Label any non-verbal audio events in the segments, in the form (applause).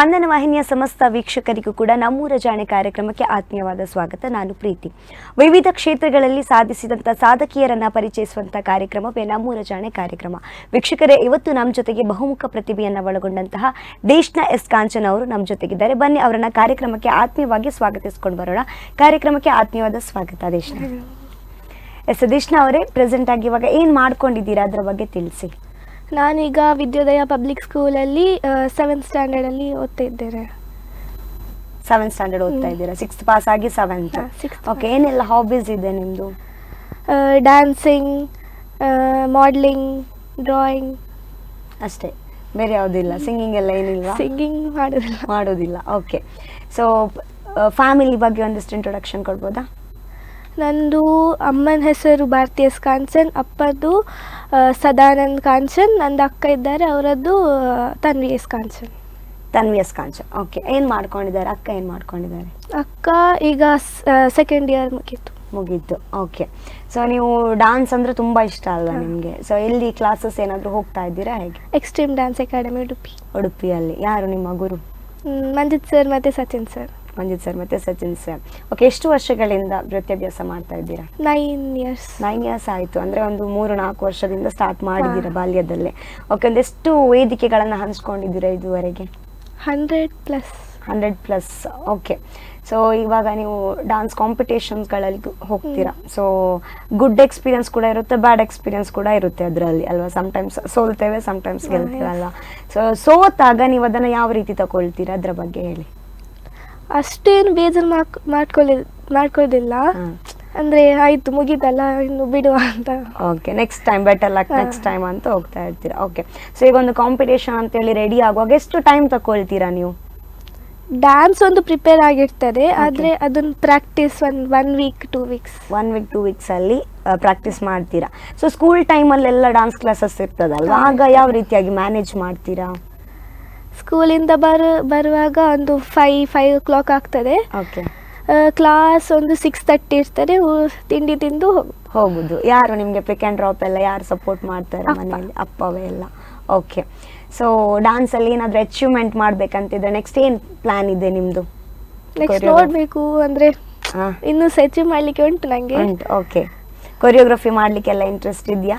ಸ್ಪಂದನ ವಾಹಿನಿಯ ಸಮಸ್ತ ವೀಕ್ಷಕರಿಗೂ ಕೂಡ ನಮ್ಮೂರ ಜಾಣೆ ಕಾರ್ಯಕ್ರಮಕ್ಕೆ ಆತ್ಮೀಯವಾದ ಸ್ವಾಗತ. ನಾನು ಪ್ರೀತಿ. ವಿವಿಧ ಕ್ಷೇತ್ರಗಳಲ್ಲಿ ಸಾಧಿಸಿದಂಥ ಸಾಧಕಿಯರನ್ನ ಪರಿಚಯಿಸುವಂತಹ ಕಾರ್ಯಕ್ರಮವೇ ನಮ್ಮೂರ ಜಾಣೆ ಕಾರ್ಯಕ್ರಮ. ವೀಕ್ಷಕರೇ, ಇವತ್ತು ನಮ್ಮ ಜೊತೆಗೆ ಬಹುಮುಖ ಪ್ರತಿಭೆಯನ್ನ ಒಳಗೊಂಡಂತಹ ದೇಶ್ನ ಎಸ್. ಕಾಂಚನ್ ಅವರು ನಮ್ಮ ಜೊತೆಗಿದ್ದಾರೆ. ಬನ್ನಿ, ಅವರನ್ನ ಕಾರ್ಯಕ್ರಮಕ್ಕೆ ಆತ್ಮೀಯವಾಗಿ ಸ್ವಾಗತಿಸ್ಕೊಂಡು ಬರೋಣ. ಕಾರ್ಯಕ್ರಮಕ್ಕೆ ಆತ್ಮೀಯವಾದ ಸ್ವಾಗತ ದೇಶ್ನ. ಎಸ್. ದೇಶ್ನ ಅವರೇ ಪ್ರೆಸೆಂಟ್ ಆಗಿ ಇವಾಗ ಏನು ಮಾಡ್ಕೊಂಡಿದ್ದೀರಾ? ಅದರ ಬಗ್ಗೆ ತಿಳಿಸಿ. ನಾನೀಗ ವಿದ್ಯೋದಯ ಪಬ್ಲಿಕ್ ಸ್ಕೂಲಲ್ಲಿ ಸೆವೆಂತ್ ಸ್ಟ್ಯಾಂಡರ್ಡಲ್ಲಿ ಓದ್ತಾ ಇದ್ದೇನೆ. ಸೆವೆಂತ್ ಸ್ಟ್ಯಾಂಡರ್ಡ್ ಓದ್ತಾ ಇದ್ದೀರಾ? ಸಿಕ್ಸ್ತ್ ಪಾಸ್ ಆಗಿ ಸೆವೆಂತ್ ಓಕೆ ಏನೆಲ್ಲ ಹಾಬೀಸ್ ಇದೆ ನಿಮ್ಮದು ಡ್ಯಾನ್ಸಿಂಗ್ ಮಾಡ್ಲಿಂಗ್ ಡ್ರಾಯಿಂಗ್ ಅಷ್ಟೇ. ಬೇರೆ ಯಾವುದಿಲ್ಲ? ಸಿಂಗಿಂಗ್ ಎಲ್ಲ ಏನಿಲ್ಲ? ಸಿಂಗಿಂಗ್ ಮಾಡೋದಿಲ್ಲ. ಮಾಡೋದಿಲ್ಲ. ಓಕೆ ಸೊ ಫ್ಯಾಮಿಲಿ ಬಗ್ಗೆ ಒಂದಿಷ್ಟು ಇಂಟ್ರೊಡಕ್ಷನ್ ಕೊಡ್ಬೋದಾ? ನಂದು ಅಮ್ಮನ ಹೆಸರು ಭಾರತಿ ಎಸ್ ಕಾಂಚನ್ ಅಪ್ಪದು ಸದಾನಂದ್ ಕಾಂಚನ್ ನಂದು ಅಕ್ಕ ಇದ್ದಾರೆ ಅವರದ್ದು Tanvi S Kanchan. Tanvi S Kanchan okay. ಏನು ಮಾಡ್ಕೊಂಡಿದ್ದಾರೆ? ಅಕ್ಕ ಏನು ಮಾಡ್ಕೊಂಡಿದ್ದಾರೆ? ಅಕ್ಕ ಈಗ ಸೆಕೆಂಡ್ ಇಯರ್ ಮುಗೀತು. ಮುಗೀತು ಓಕೆ. ಸೊ ನೀವು ಡ್ಯಾನ್ಸ್ ಅಂದರೆ ತುಂಬ ಇಷ್ಟ ಅಲ್ವಾ. ನಿಮಗೆ? ಸೊ ಎಲ್ಲಿ ಕ್ಲಾಸಸ್ ಏನಾದರೂ ಹೋಗ್ತಾ ಇದ್ದೀರಾ ಹೇಗೆ? Extreme dance academy Udupi. ಉಡುಪಿಯಲ್ಲಿ. ಯಾರು ನಿಮ್ಮ ಗುರು? ಮಂಜಿತ್ ಸರ್ ಮತ್ತು ಸಚಿನ್ ಸರ್ ಮಂಜಿತ್ ಸರ್ ಮತ್ತೆ ಸಚಿನ್ ಸರ್. ಓಕೆ ಎಷ್ಟು ವರ್ಷಗಳಿಂದ ನೃತ್ಯಾಭ್ಯಾಸ ಮಾಡ್ತಾ ಇದ್ದೀರಾ? ನೈನ್ ಇಯರ್ಸ್ ನೈನ್ ಇಯರ್ಸ್ ಆಯಿತು. ಅಂದರೆ ಒಂದು ಮೂರು ನಾಲ್ಕು ವರ್ಷದಿಂದ ಸ್ಟಾರ್ಟ್ ಮಾಡಿದ್ದೀರಾ ಬಾಲ್ಯದಲ್ಲೇ? ಓಕೆ ಒಂದೆಷ್ಟು ವೇದಿಕೆಗಳನ್ನು ಹಂಚ್ಕೊಂಡಿದ್ದೀರಾ ಇದುವರೆಗೆ? Hundred plus hundred plus okay so ಇವಾಗ ನೀವು ಡಾನ್ಸ್ ಕಾಂಪಿಟೇಷನ್ಸ್ಗಳಲ್ಲಿ ಹೋಗ್ತೀರಾ. ಸೊ ಗುಡ್ ಎಕ್ಸ್ಪೀರಿಯನ್ಸ್ ಕೂಡ ಇರುತ್ತೆ ಬ್ಯಾಡ್ ಎಕ್ಸ್ಪೀರಿಯನ್ಸ್ ಕೂಡ ಇರುತ್ತೆ ಅದರಲ್ಲಿ ಅಲ್ವಾ? ಸಮ್ಟೈಮ್ಸ್ ಸೋಲ್ತೇವೆ ಸಮ್ಟೈಮ್ಸ್ ಹಾ, ಅಲ್ವಾ? ಸೊ ಸೋತಾಗ ನೀವು ಅದನ್ನು ಯಾವ ರೀತಿ ತಗೊಳ್ತೀರಾ? ಅದ್ರ ಬಗ್ಗೆ ಹೇಳಿ. ಅಷ್ಟೇನು ಬೇಜಾರು ಮಾಕ್ ಮಾಡ್ಕೊಳ್ಳಿ ಮಾಡ್ಕೊಳ್ಳೋದಿಲ್ಲ ಅಂದ್ರೆ ಆಯ್ತು ಮುಗೀತಲ್ಲ ಇನ್ನು ಬಿಡುವ ಅಂತ. Okay next time better luck next time ಅಂತ ಹೋಗ್ತಾ ಇರ್ತೀರಾ. ಓಕೆ ಸೊ ಈಗ ಒಂದು ಕಾಂಪಿಟೇಷನ್ ಅಂತ ಹೇಳಿ ರೆಡಿ ಆಗುವಾಗ ಎಷ್ಟು ಟೈಮ್ ತಗೊಳ್ತೀರಾ ನೀವು? ಡ್ಯಾನ್ಸ್ ಒಂದು ಪ್ರಿಪೇರ್ ಆಗಿರ್ತದೆ ಆದ್ರೆ ಅದನ್ನ ಪ್ರಾಕ್ಟೀಸ್ ಒಂದು one week two weeks one week two ವೀಕ್ಸಲ್ಲಿ practice ಮಾಡ್ತೀರಾ. ಸೊ ಸ್ಕೂಲ್ ಟೈಮಲ್ಲೆಲ್ಲ ಡಾನ್ಸ್ ಕ್ಲಾಸಸ್ ಇರ್ತದಲ್ವಾ? ಆಗ ಯಾವ ರೀತಿಯಾಗಿ ಮ್ಯಾನೇಜ್ ಮಾಡ್ತೀರಾ? ಸ್ಕೂಲಿಂದ ಬರ ಬರುವಾಗ ಒಂದು ಫೈ ಫೈವ್ ಓ ಕ್ಲಾಕ್ ಆಗ್ತದೆ ಓಕೆ ಕ್ಲಾಸ್ ಒಂದು ಸಿಕ್ಸ್ ತರ್ಟಿ ಇರ್ತದೆ. ಊ- ತಿಂಡಿ ತಿಂದು ಹೋಗು ಹೋಗುದು. ಯಾರು ನಿಮಗೆ ಪಿಕ್ ಅಂಡ್ ಡ್ರಾಪ್ ಎಲ್ಲ ಯಾರು ಸಪೋರ್ಟ್ ಮಾಡ್ತಾರೆ ಅಪ್ಪ. ಮನೆಯಲ್ಲಿ? ಅಪ್ಪವೇ ಎಲ್ಲ. ಓಕೆ ಸೊ ಡಾನ್ಸಲ್ಲಿ ಏನಾದ್ರೂ ಅಚೀವ್ಮೆಂಟ್ ಮಾಡ್ಬೇಕಂತಿದ್ರೆ ನೆಕ್ಸ್ಟ್ ಏನ್ ಪ್ಲಾನ್ ಇದೆ ನಿಮ್ಮದು ನೆಕ್ಸ್ಟ್ Choreography. ನೋಡಬೇಕು ಅಂದರೆ ಹಾಂ. ಇನ್ನೂ ಸೆಚು ಮಾಡಲಿಕ್ಕೆ ಉಂಟು ನನಗೆ ಉಂಟು. ಓಕೆ ಕೊರಿಯೋಗ್ರಫಿ ಮಾಡ್ಲಿಕ್ಕೆಲ್ಲ ಇಂಟ್ರೆಸ್ಟ್ ಇದೆಯಾ?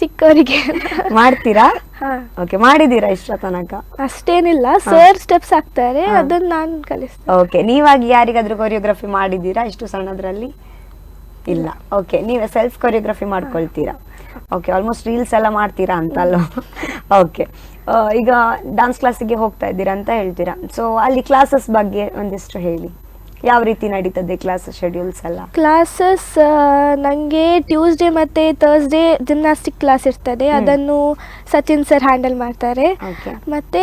ಚಿಕ್ಕವರಿಗೆ. ಮಾಡ್ತೀರಾ? ಓಕೆ ಮಾಡಿದೀರಾ ಇಷ್ಟ ತನಕ? ಅಷ್ಟೇನಿಲ್ಲ ಸರ್ ಸ್ಟೆಪ್ಸ್ ಹಾಕ್ತಾರೆ. ಅದನ್ನ ನಾನು ಕಲಿಸ್ತೇನೆ. ಓಕೆ ನೀವಾಗಿ ಯಾರಿಗಾದ್ರೂ ಕೊರಿಯೋಗ್ರಫಿ ಮಾಡಿದ್ದೀರಾ? ಇಷ್ಟು ಸಣ್ಣದ್ರಲ್ಲಿ? ಇಲ್ಲ. ಓಕೆ ನೀವೇ ಸೆಲ್ಫ್ ಕೊರಿಯೋಗ್ರಫಿ ಮಾಡ್ಕೊಳ್ತೀರಾ? ಓಕೆ ಆಲ್ಮೋಸ್ಟ್ ರೀಲ್ಸ್ ಎಲ್ಲ ಮಾಡ್ತೀರಾ ಅಂತಲ್ಲ ಓಕೆ ಈಗ ಡಾನ್ಸ್ ಕ್ಲಾಸಿಗೆ ಹೋಗ್ತಾ ಇದ್ದೀರಾ ಅಂತ ಹೇಳ್ತೀರಾ. ಸೊ ಅಲ್ಲಿ ಕ್ಲಾಸಸ್ ಬಗ್ಗೆ ಒಂದಿಷ್ಟು ಹೇಳಿ. ಯಾವ ರೀತಿ ನಡೀತದೆ ಕ್ಲಾಸ್ ಶೆಡ್ಯೂಲ್ಸ್ ಎಲ್ಲ? ಕ್ಲಾಸಸ್ ನನಗೆ ಟ್ಯೂಸ್ಡೇ ಮತ್ತೆ ಥರ್ಸ್ಡೇ ಜಿಮ್ನಾಸ್ಟಿಕ್ ಕ್ಲಾಸ್ ಇರ್ತದೆ. ಅದನ್ನು ಸಚಿನ್ ಸರ್ ಹ್ಯಾಂಡಲ್ ಮಾಡ್ತಾರೆ. ಮತ್ತೆ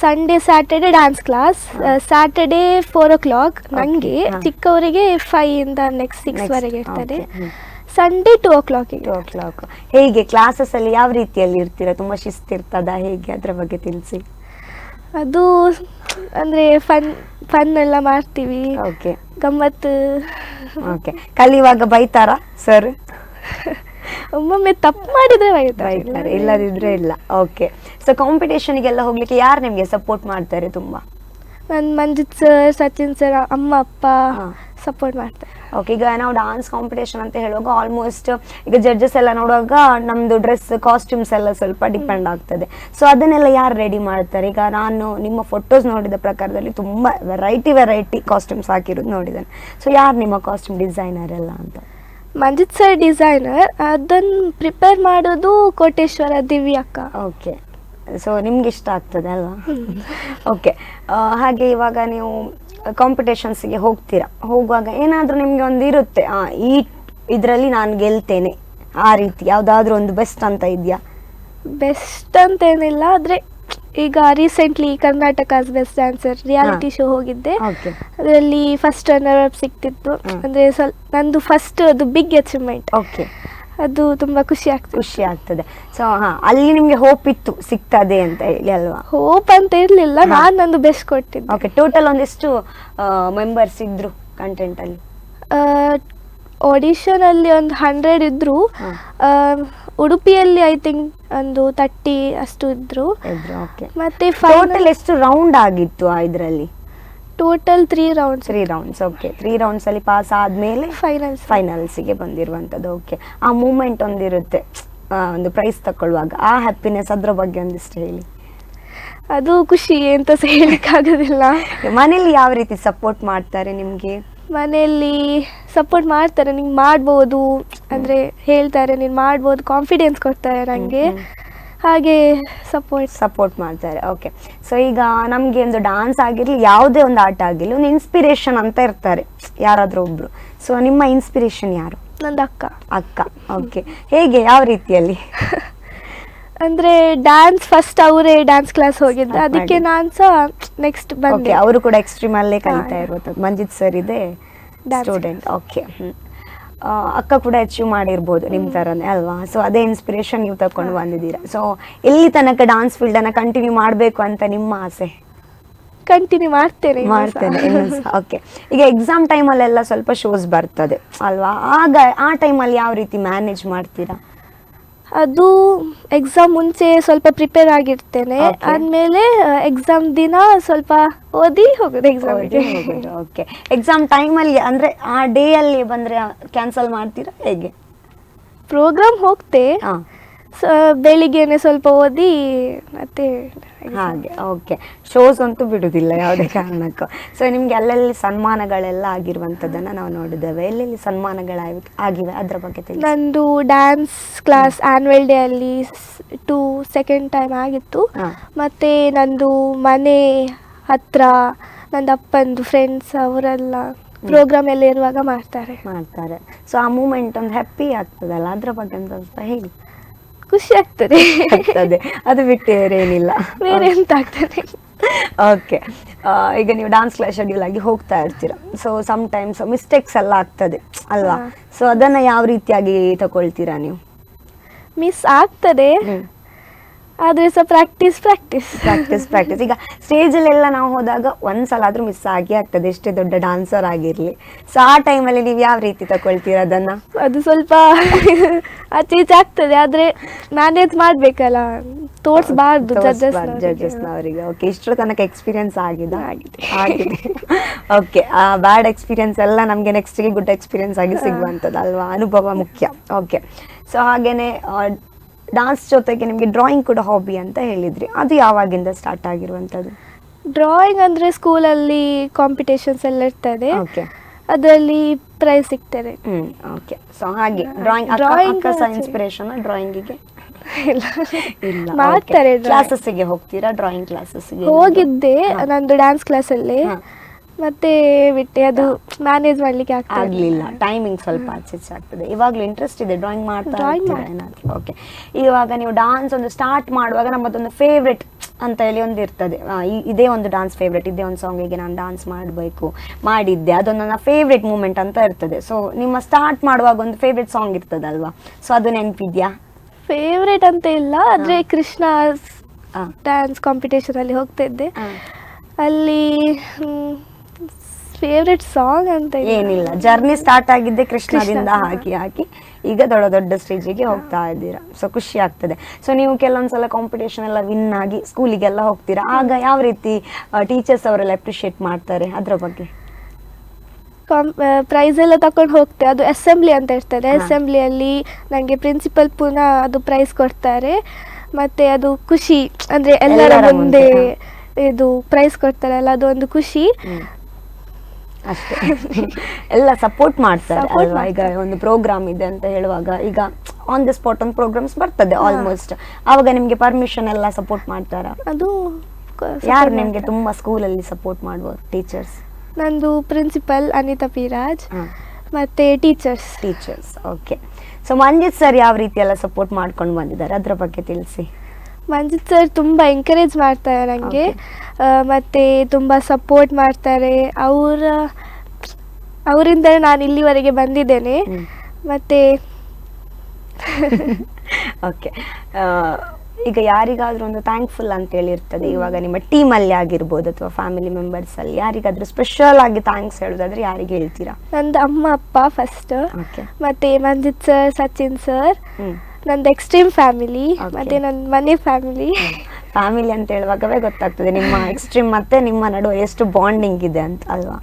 Sunday Saturday dance class Saturday four o'clock ನನಗೆ. ಫೈವ್ ಇಂದ ನೆಕ್ಸ್ಟ್ ಸಿಕ್ಸ್ವರೆಗೆ ಇರ್ತದೆ. Okay, hmm. Sunday two o'clock to o'clock ಹೇಗೆ ಕ್ಲಾಸಸ್ ಅಲ್ಲಿ ಯಾವ ರೀತಿಯಲ್ಲಿ ಇರ್ತೀರಾ? ತುಂಬಾ ಶಿಸ್ತಿರ್ತದ ಹೇಗೆ? ಅದರ ಬಗ್ಗೆ ತಿಳಿಸಿ. ಅದು ಅಂದ್ರೆ ಫನ್ ಫನ್ ಎಲ್ಲ ಮಾಡ್ತೀವಿ. ಓಕೆ ಗಮ್ಮತ್ತು. ಓಕೆ ಕಲಿಯುವಾಗ ಬೈತಾರಾ ಸರ್ ಒಮ್ಮೊಮ್ಮೆ ತಪ್ಪು ಮಾಡಿದ್ರೆ ಬೈತಾರೆ. ಇಲ್ಲದಿದ್ರೆ ಇಲ್ಲ. ಓಕೆ ಸೊ ಕಾಂಪಿಟೇಷನ್ಗೆಲ್ಲ ಹೋಗ್ಲಿಕ್ಕೆ ಯಾರು ನಿಮಗೆ ಸಪೋರ್ಟ್ ಮಾಡ್ತಾರೆ ತುಂಬಾ? ನನ್ನ ಮಂಜಿತ್ ಸರ್ ಸಚಿನ್ ಸರ್ ಅಮ್ಮ ಅಪ್ಪ. ಸಪೋರ್ಟ್ ಮಾಡ್ತಾರೆ. ಓಕೆ ಈಗ ನಾವು ಡಾನ್ಸ್ ಕಾಂಪಿಟೇಷನ್ ಅಂತ ಹೇಳುವಾಗ ಆಲ್ಮೋಸ್ಟ್ ಈಗ ಜಡ್ಜಸ್ ಎಲ್ಲ ನೋಡುವಾಗ ನಮ್ದು ಡ್ರೆಸ್ ಕಾಸ್ಟ್ಯೂಮ್ಸ್ ಎಲ್ಲ ಸ್ವಲ್ಪ ಡಿಪೆಂಡ್ ಆಗ್ತದೆ. ಸೊ ಅದನ್ನೆಲ್ಲ ಯಾರು ರೆಡಿ ಮಾಡ್ತಾರೆ? ಈಗ ನಾನು ನಿಮ್ಮ ಫೋಟೋಸ್ ನೋಡಿದ ಪ್ರಕಾರದಲ್ಲಿ ತುಂಬ ವೆರೈಟಿ ವೆರೈಟಿ ಕಾಸ್ಟ್ಯೂಮ್ಸ್ ಹಾಕಿರೋದು ನೋಡಿದ್ದೇನೆ. ಸೊ ಯಾರು ನಿಮ್ಮ ಕಾಸ್ಟ್ಯೂಮ್ ಡಿಸೈನರ್ ಎಲ್ಲ ಅಂತ? ಮಂಜಿತ್ ಸರ್ ಡಿಸೈನರ್ ಅದನ್ನು ಪ್ರಿಪೇರ್ ಮಾಡೋದು ಕೋಟೇಶ್ವರ ದಿವ್ಯ ಅಕ್ಕ ಓಕೆ ಸೊ ನಿಮ್ಗೆ ಇಷ್ಟ ಆಗ್ತದೆ ಅಲ್ವಾ? ಓಕೆ ಹಾಗೆ ಇವಾಗ ನೀವು ಕಾಂಪಿಟೇಷನ್ಸ್ಗೆ ಹೋಗ್ತೀರಾ? ಹೋಗುವಾಗ ಏನಾದರೂ ನಿಮಗೆ ಒಂದು ಇರುತ್ತೆ ಆ, ಈ ಇದರಲ್ಲಿ ನಾನು ಗೆಲ್ತೇನೆ ಆ ರೀತಿ ಯಾವುದಾದ್ರೂ ಒಂದು ಬೆಸ್ಟ್ ಅಂತ ಇದೆಯಾ? ಬೆಸ್ಟ್ ಅಂತ ಏನಿಲ್ಲ ಆದರೆ ಈಗ recently Karnataka's best dancer reality show ಹೋಗಿದ್ದೆ. ಅದರಲ್ಲಿ ಫಸ್ಟ್ ರನ್ನರ್ ಅಪ್ ಸಿಕ್ತಿತ್ತು. ಅಂದರೆ ಸ್ವಲ್ಪ ನಂದು ಫಸ್ಟ್ ಅದು ಬಿಗ್ ಅಚೀವ್ಮೆಂಟ್ ಓಕೆ ಅದು ತುಂಬ ಖುಷಿ ಆಗ್ತದೆ. ಖುಷಿ ಆಗ್ತದೆ. ಸೊ ಹಾ ಅಲ್ಲಿ ನಿಮ್ಗೆ ಹೋಪ್ ಇತ್ತು ಸಿಗ್ತದೆ ಅಂತ ಹೇಳಿ ಅಲ್ವಾ? ಹೋಪ್ ಅಂತ ಇರಲಿಲ್ಲ. ನಾನು ನಂದು ಬೆಸ್ಟ್ ಕೊಟ್ಟಿದ್ದೆ. ಓಕೆ ಟೋಟಲ್ ಒಂದಿಷ್ಟು ಮೆಂಬರ್ಸ್ ಇದ್ರು ಕಂಟೆಂಟಲ್ಲಿ ಆಡಿಷನ್ ಅಲ್ಲಿ ಒಂದು ಹಂಡ್ರೆಡ್ ಇದ್ರು. ಉಡುಪಿಯಲ್ಲಿ ಐ ಥಿಂಕ್ ಒಂದು ತರ್ಟಿ ಅಷ್ಟು ಇದ್ರು. ಮತ್ತೆ ಟೋಟಲ್ ಎಷ್ಟು ರೌಂಡ್ ಆಗಿತ್ತು ಆ ಇದರಲ್ಲಿ? Total three rounds three rounds okay three rounds ಅಲ್ಲಿ ಪಾಸ್ ಆದ್ಮೇಲೆ ಫೈನಲ್ಸ್ ಫೈನಲ್ಸ್ಗೆ ಬಂದಿರುವಂಥದ್ದು ಓಕೆ ಆ ಮೂಮೆಂಟ್ ಒಂದಿರುತ್ತೆ. ಆ, ಒಂದು ಪ್ರೈಸ್ ತಗೊಳ್ಳುವಾಗ. ಆ ಹ್ಯಾಪಿನೆಸ್ ಅದ್ರ ಬಗ್ಗೆ ಒಂದಿಷ್ಟು ಹೇಳಿ. ಅದು ಖುಷಿ ಅಂತ ಹೇಳಕ್ಕಾಗೋದಿಲ್ಲ ಮನೇಲಿ ಯಾವ ರೀತಿ ಸಪೋರ್ಟ್ ಮಾಡ್ತಾರೆ ನಿಮ್ಗೆ? ಮನೆಯಲ್ಲಿ ಸಪೋರ್ಟ್ ಮಾಡ್ತಾರೆ ನಿಂಗೆ ಮಾಡ್ಬೋದು. ಅಂದರೆ ಹೇಳ್ತಾರೆ ನೀನು ಮಾಡ್ಬೋದು ಕಾನ್ಫಿಡೆನ್ಸ್ ಕೊಡ್ತಾರೆ ನನಗೆ ಹ್ಮ್, ಹಾಗೆ ಸಪೋರ್ಟ್ ಸಪೋರ್ಟ್ ಮಾಡ್ತಾರೆ ಓಕೆ ಸೊ ಈಗ ನಮಗೆ ಒಂದು ಡಾನ್ಸ್ ಆಗಿರಲಿ ಯಾವುದೇ ಒಂದು ಆಟ ಆಗಿರಲಿ ಒಂದು ಇನ್ಸ್ಪಿರೇಷನ್ ಅಂತ ಇರ್ತಾರೆ ಯಾರಾದರೂ ಒಬ್ರು. ಸೊ ನಿಮ್ಮ ಇನ್ಸ್ಪಿರೇಷನ್ ಯಾರು? ನಂದು ಅಕ್ಕ. ಅಕ್ಕ ಓಕೆ ಹೇಗೆ ಯಾವ ರೀತಿಯಲ್ಲಿ? (laughs) ಅಂದ್ರೆ ಡ್ಯಾನ್ಸ್ ಫಸ್ಟ್ ಅವರೇ ಡ್ಯಾನ್ಸ್ ಕ್ಲಾಸ್ ಹೋಗಿದ್ದೆ ಅದಕ್ಕೆ. ನಾನು ಸಹ ನೆಕ್ಸ್ಟ್ ಬಂದೆ. ಅವರು ಕೂಡ ಎಕ್ಸ್ಟ್ರೀಮ್ ಅಲ್ಲೇ ಕಲಿತಾ. ಇರೋದು ಮಂಜಿತ್ ಸರ್ ಇದೆ ಸ್ಟೂಡೆಂಟ್ ಓಕೆ ಅಕ್ಕ ಕೂಡ ಅಚೀವ್ ಮಾಡಿರ್ಬೋದು ನಿಮ್ಮ ಥರನೇ ಅಲ್ವಾ? ಸೊ ಅದೇ ಇನ್ಸ್ಪಿರೇಷನ್ ನೀವು ತಕೊಂಡು ಬಂದಿದ್ದೀರಾ. ಸೊ ಎಲ್ಲಿ ತನಕ ಡಾನ್ಸ್ ಫೀಲ್ಡ್ ಅನ್ನ ಕಂಟಿನ್ಯೂ ಮಾಡಬೇಕು ಅಂತ ನಿಮ್ಮ ಆಸೆ? ಕಂಟಿನ್ಯೂ ಮಾಡ್ತೇನೆ ಮಾಡ್ತೇನೆ ಓಕೆ ಈಗ ಎಕ್ಸಾಮ್ ಟೈಮಲ್ಲೆಲ್ಲ ಸ್ವಲ್ಪ ಶೋಸ್ ಬರ್ತದೆ ಅಲ್ವಾ? ಆಗ ಆ ಟೈಮಲ್ಲಿ ಯಾವ ರೀತಿ ಮ್ಯಾನೇಜ್ ಮಾಡ್ತೀರಾ? ಅದು ಎಕ್ಸಾಮ್ ಮುಂಚೆ ಸ್ವಲ್ಪ ಪ್ರಿಪೇರ್ ಆಗಿರ್ತೇನೆ. Okay. ಆದ್ಮೇಲೆ ಎಕ್ಸಾಮ್ ದಿನ ಸ್ವಲ್ಪ ಓದಿ ಹೋಗೋದು ಎಕ್ಸಾಮ್ ಓಕೆ ಎಕ್ಸಾಮ್ ಅಲ್ಲಿ ಅಂದ್ರೆ ಆ ಡೇ ಅಲ್ಲಿ ಬಂದ್ರೆ ಕ್ಯಾನ್ಸಲ್ ಮಾಡ್ತೀರಾ ಹೇಗೆ? ಪ್ರೋಗ್ರಾಮ್ ಹೋಗ್ತೆ. ಹಾ. ಸ- ಬೆಳಿಗ್ಗೆನೆ ಸ್ವಲ್ಪ ಓದಿ ಮತ್ತೆ. ಹಾಗೆ ಓಕೆ ಶೋಸ್ ಅಂತೂ ಬಿಡುದಿಲ್ಲ ಯಾವುದೇ ಕಾರಣಕ್ಕೂ. ಸೊ ನಿಮ್ಗೆ ಅಲ್ಲಲ್ಲಿ ಸನ್ಮಾನಗಳೆಲ್ಲ ಆಗಿರುವಂಥದ್ದನ್ನು ನಾವು ನೋಡಿದ್ದೇವೆ. ಎಲ್ಲೆಲ್ಲಿ ಸನ್ಮಾನಗಳಾಗಿ ಆಗಿವೆ? ಅದ್ರ ಬಗ್ಗೆ ತಿಳಿಸಿ. ನಂದು ಡ್ಯಾನ್ಸ್ ಕ್ಲಾಸ್ ಆನ್ಯುವಲ್ ಡೇ ಅಲ್ಲಿ ಟು ಸೆಕೆಂಡ್ ಟೈಮ್ ಆಗಿತ್ತು. ಮತ್ತೆ ನಂದು ಮನೆ ಹತ್ರ ನಂದು ಅಪ್ಪಂದು ಫ್ರೆಂಡ್ಸ್ ಅವರೆಲ್ಲ ಪ್ರೋಗ್ರಾಮ್ ಎಲ್ಲ ಇರುವಾಗ ಮಾಡ್ತಾರೆ. ಮಾಡ್ತಾರೆ. ಸೊ ಆ ಮೂಮೆಂಟ್ ಒಂದು ಹ್ಯಾಪಿ ಆಗ್ತದಲ್ಲ? ಅದ್ರ ಬಗ್ಗೆ ಒಂದು ಸ್ವಲ್ಪ ಹೇಳಿ. ಖುಷಿ ಆಗ್ತದೆ. ಆಗ್ತದೆ. ಅದು ಬಿಟ್ಟು ಬೇರೆ ಏನಿಲ್ಲ. ಬೇರೆ ಎಂತ ಆಗ್ತದೆ ಓಕೆ ಈಗ ನೀವು ಡಾನ್ಸ್ ಕ್ಲಾಸ್ ಶೆಡ್ಯೂಲ್ ಆಗಿ ಹೋಗ್ತಾ ಇರ್ತೀರಾ. ಸೊ ಸಮ್ ಟೈಮ್ಸ್ ಮಿಸ್ಟೇಕ್ಸ್ ಎಲ್ಲ ಆಗ್ತದೆ ಅಲ್ವಾ. ಸೊ ಅದನ್ನ ಯಾವ ರೀತಿಯಾಗಿ ತಗೊಳ್ತೀರಾ ನೀವು? ಮಿಸ್ ಆಗ್ತದೆ. ಆದ್ರೆ ಸಹ ಪ್ರಾಕ್ಟೀಸ್ ಪ್ರಾಕ್ಟೀಸ್ ಪ್ರಾಕ್ಟೀಸ್ ಪ್ರಾಕ್ಟೀಸ್ ಈಗ ಸ್ಟೇಜಲ್ಲೆಲ್ಲ ನಾವು ಹೋದಾಗ ಒಂದ್ಸಲ ಆದ್ರೂ ಮಿಸ್ ಆಗಿ ಆಗ್ತದೆ. ಎಷ್ಟೇ ದೊಡ್ಡ ಡಾನ್ಸರ್ ಆಗಿರ್ಲಿ. ಸೊ ಆ ಟೈಮಲ್ಲಿ ನೀವು ಯಾವ ರೀತಿ ತಗೊಳ್ತೀರ ಅದನ್ನ? ಅದು ಸ್ವಲ್ಪ ಆಚೆ ಈಚೆ ಆಗ್ತದೆ. ಆದ್ರೆ ಮ್ಯಾನೇಜ್ ಮಾಡ್ಬೇಕಲ್ಲ. ತೋರ್ಸ್ಬಾರ್ದು ಜಡ್ಜಸ್ ಅವರಿಗೆ ಓಕೆ ಇಷ್ಟರ ತನಕ ಎಕ್ಸ್ಪೀರಿಯನ್ಸ್ ಆಗಿದೆ. ಆಗಿದೆ. ಆಗಿದೆ. ಓಕೆ ಆ ಬ್ಯಾಡ್ ಎಕ್ಸ್ಪೀರಿಯನ್ಸ್ ಎಲ್ಲ ನಮಗೆ ನೆಕ್ಸ್ಟ್ಗೆ ಗುಡ್ ಎಕ್ಸ್ಪೀರಿಯನ್ಸ್ ಆಗಿ ಸಿಗುವಂಥದ್ದು ಅಲ್ವಾ ಅನುಭವ ಮುಖ್ಯ. ಓಕೆ ಸೊ ಹಾಗೇನೆ ಡಾನ್ಸ್ ಜೊತೆಗೆ ನಿಮಗೆ ಡ್ರಾಯಿಂಗ್ ಕೂಡ ಹಾಬಿ ಅಂತ ಹೇಳಿದ್ರಿ. ಅದು ಯಾವಾಗಿಂದ ಸ್ಟಾರ್ಟ್ ಆಗಿರುವಂಥದ್ದು ಡ್ರಾಯಿಂಗ್ ಅಂದ್ರೆ ಸ್ಕೂಲಲ್ಲಿ ಕಾಂಪಿಟೇಷನ್ಸ್ ಎಲ್ಲ ಇರ್ತದೆ. ಓಕೆ ಅದರಲ್ಲಿ ಪ್ರೈಸ್ ಸಿಗ್ತಾರೆ ಹ್ಮ್ ಓಕೆ ಸೊ ಹಾಗೆ. Drawing drawing. ಇನ್ಸ್ಪಿರೇಷನ್ ಡ್ರಾಯಿಂಗಿಗೆ ಇಲ್ಲ. ಇಲ್ಲ ಮಾಡ್ತಾರೆ. ಕ್ಲಾಸಸ್ಸಿಗೆ ಹೋಗ್ತೀರಾ? ಡ್ರಾಯಿಂಗ್ ಕ್ಲಾಸಸ್ಸಿಗೆ ಹೋಗಿದ್ದೆ. ನಂದು ಡ್ಯಾನ್ಸ್ ಕ್ಲಾಸಲ್ಲಿ. ಮತ್ತೆ ಬಿಟ್ಟೆ ಅದು ಮ್ಯಾನೇಜ್ ಮಾಡ್ಲಿಕ್ಕೆ ಆಗ್ಲಿಲ್ಲ. ಟೈಮಿಂಗ್ ಸ್ವಲ್ಪ ಆಚೆ ಆಗ್ತದೆ. ಇವಾಗ್ಲೂ ಇಂಟ್ರೆಸ್ಟ್ ಇದೆ ಡ್ರಾಯಿಂಗ್ ಮಾಡ್ತಾ ಏನಾದ್ರು? ಓಕೆ ಇವಾಗ ನೀವು ಡಾನ್ಸ್ ಒಂದು ಸ್ಟಾರ್ಟ್ ಮಾಡುವಾಗ ನಮ್ಮದೊಂದು ಫೇವ್ರೆಟ್ ಅಂತ ಹೇಳಿ ಒಂದು ಇರ್ತದೆ. ಇದೇ ಒಂದು ಡಾನ್ಸ್ ಫೇವ್ರೆಟ್ ಇದೇ ಒಂದು ಸಾಂಗಿಗೆ ನಾನು ಡಾನ್ಸ್ ಮಾಡಬೇಕು ಮಾಡಿದ್ದೆ ಅದೊಂದು ನನ್ನ ಫೇವ್ರೆಟ್ ಮೂಮೆಂಟ್ ಅಂತ ಇರ್ತದೆ. ಸೊ ನಿಮ್ಮ ಸ್ಟಾರ್ಟ್ ಮಾಡುವಾಗ ಒಂದು ಫೇವ್ರೆಟ್ ಸಾಂಗ್ ಇರ್ತದಲ್ವಾ? ಸೊ ಅದು ನೆನಪಿದ್ಯಾ? ಫೇವ್ರೆಟ್ ಅಂತ ಇಲ್ಲ ಆದ್ರೆ ಕೃಷ್ಣ. ಡ್ಯಾನ್ಸ್ ಕಾಂಪಿಟೇಷನ್ ಅಲ್ಲಿ ಹೋಗ್ತಾ ಇದ್ದೆ. ಅಲ್ಲಿ ಫೇವ್ರೆಟ್ ಸಾಂಗ್ ಅಂತ ಏನಿಲ್ಲ ಜರ್ನಿ ಸ್ಟಾರ್ಟ್ ಆಗಿದ್ದೆ ಕೃಷ್ಣದಿಂದ ಕೃಷ್ಣ. ಹಾಕಿ ಹಾಕಿ. ಈಗ ದೊಡ್ಡ ದೊಡ್ಡ ಸ್ಟೇಜಿಗೆ ಹೋಗ್ತಾ ಇದ್ದೀರಾ. ಸೊ ಖುಷಿ ಆಗ್ತದೆ. ಸೊ ನೀವು ಕೆಲವೊಂದ್ಸಲ ಕಾಂಪಿಟೇಷನ್ ಎಲ್ಲ ವಿನ್ ಆಗಿ ಸ್ಕೂಲಿಗೆಲ್ಲ ಹೋಗ್ತೀರಾ? ಆಗ ಯಾವ ರೀತಿ ಟೀಚರ್ಸ್ ಅವರೆಲ್ಲ ಅಪ್ರಿಷಿಯೇಟ್ ಮಾಡ್ತಾರೆ ಅದ್ರ ಬಗ್ಗೆ? ಪ್ರೈಸ್ ಎಲ್ಲ ತಕೊಂಡು ಹೋಗ್ತೆ. ಅದು ಅಸೆಂಬ್ಲಿ ಅಂತ ಇರ್ತದೆ. ಅಸೆಂಬ್ಲಿಯಲ್ಲಿ ನನಗೆ ಪ್ರಿನ್ಸಿಪಲ್ ಪುನಃ ಅದು ಪ್ರೈಸ್ ಕೊಡ್ತಾರೆ. ಮತ್ತೆ ಅದು ಖುಷಿ. ಅಂದ್ರೆ ಎಲ್ಲರ ಮುಂದೆ ಇದು ಪ್ರೈಸ್ ಕೊಡ್ತಾರಲ್ಲ ಅದು ಒಂದು ಖುಷಿ. ಅಷ್ಟೇ. ಎಲ್ಲ ಸಪೋರ್ಟ್ ಮಾಡ್ತಾರೆ ಅಲ್ವಾ? ಈಗ ಒಂದು ಪ್ರೋಗ್ರಾಮ್ ಇದೆ ಅಂತ ಹೇಳುವಾಗ ಈಗ ಆನ್ ದ ಸ್ಪಾಟ್ ಒಂದು ಪ್ರೋಗ್ರಾಮ್ಸ್ ಬರ್ತದೆ ಆಲ್ಮೋಸ್ಟ್ ಆವಾಗ ನಿಮಗೆ ಪರ್ಮಿಷನ್ ಎಲ್ಲ ಸಪೋರ್ಟ್ ಮಾಡ್ತಾರಾ? ಅದು ಯಾರು ನಿಮಗೆ. ತುಂಬಾ ಸ್ಕೂಲಲ್ಲಿ ಸಪೋರ್ಟ್ ಮಾಡುವ ಟೀಚರ್ಸ್ ನಂದು ಪ್ರಿನ್ಸಿಪಲ್ ಅನಿತಾ ಪಿರಾಜ್ ಮತ್ತೆ teachers teachers okay so Manjit sir ಯಾವ ರೀತಿ ಎಲ್ಲ ಸಪೋರ್ಟ್ ಮಾಡ್ಕೊಂಡು ಬಂದಿದ್ದಾರೆ? ಅದರ ಬಗ್ಗೆ ತಿಳಿಸಿ. ಮಂಜಿತ್ ಸರ್ ತುಂಬ ಎಂಕರೇಜ್ ಮಾಡ್ತಾರೆ ನನಗೆ ಮತ್ತೆ ತುಂಬ ಸಪೋರ್ಟ್ ಮಾಡ್ತಾರೆ. ಅವರ ಅವರಿಂದ ನಾನು ಇಲ್ಲಿವರೆಗೆ ಬಂದಿದ್ದೇನೆ. ಮತ್ತೆ (laughs) ಓಕೆ ಈಗ ಯಾರಿಗಾದ್ರೂ ಒಂದು ಥ್ಯಾಂಕ್ಫುಲ್ ಅಂತ ಹೇಳಿರ್ತದೆ. ಇವಾಗ ನಿಮ್ಮ ಟೀಮಲ್ಲಿ ಆಗಿರ್ಬೋದು ಅಥವಾ ಫ್ಯಾಮಿಲಿ ಮೆಂಬರ್ಸ್ ಅಲ್ಲಿ ಯಾರಿಗಾದ್ರೂ ಸ್ಪೆಷಲ್ ಆಗಿ ಥ್ಯಾಂಕ್ಸ್ ಹೇಳೋದಾದ್ರೆ ಯಾರಿಗೆ ಹೇಳ್ತೀರಾ? ನಂದು ಅಮ್ಮ ಅಪ್ಪ ಫಸ್ಟ್ ಮತ್ತೆ ಮಂಜಿತ್ ಸರ್ ಸಚಿನ್ ಸರ್. ನಂದು ಎಕ್ಸ್ಟ್ರೀಮ್ ಫ್ಯಾಮಿಲಿ ಮತ್ತೆ ನನ್ನ ಮನೆ ಫ್ಯಾಮಿಲಿ ಫ್ಯಾಮಿಲಿ ಅಂತ ಹೇಳುವಾಗವೇ ಗೊತ್ತಾಗ್ತದೆ. ನಿಮ್ಮ ಎಕ್ಸ್ಟ್ರೀಮ್ ಮತ್ತೆ ನಿಮ್ಮ ನಡುವೆ ಎಷ್ಟು ಬಾಂಡಿಂಗ್ ಇದೆ ಅಂತ ಅಲ್ವಾ?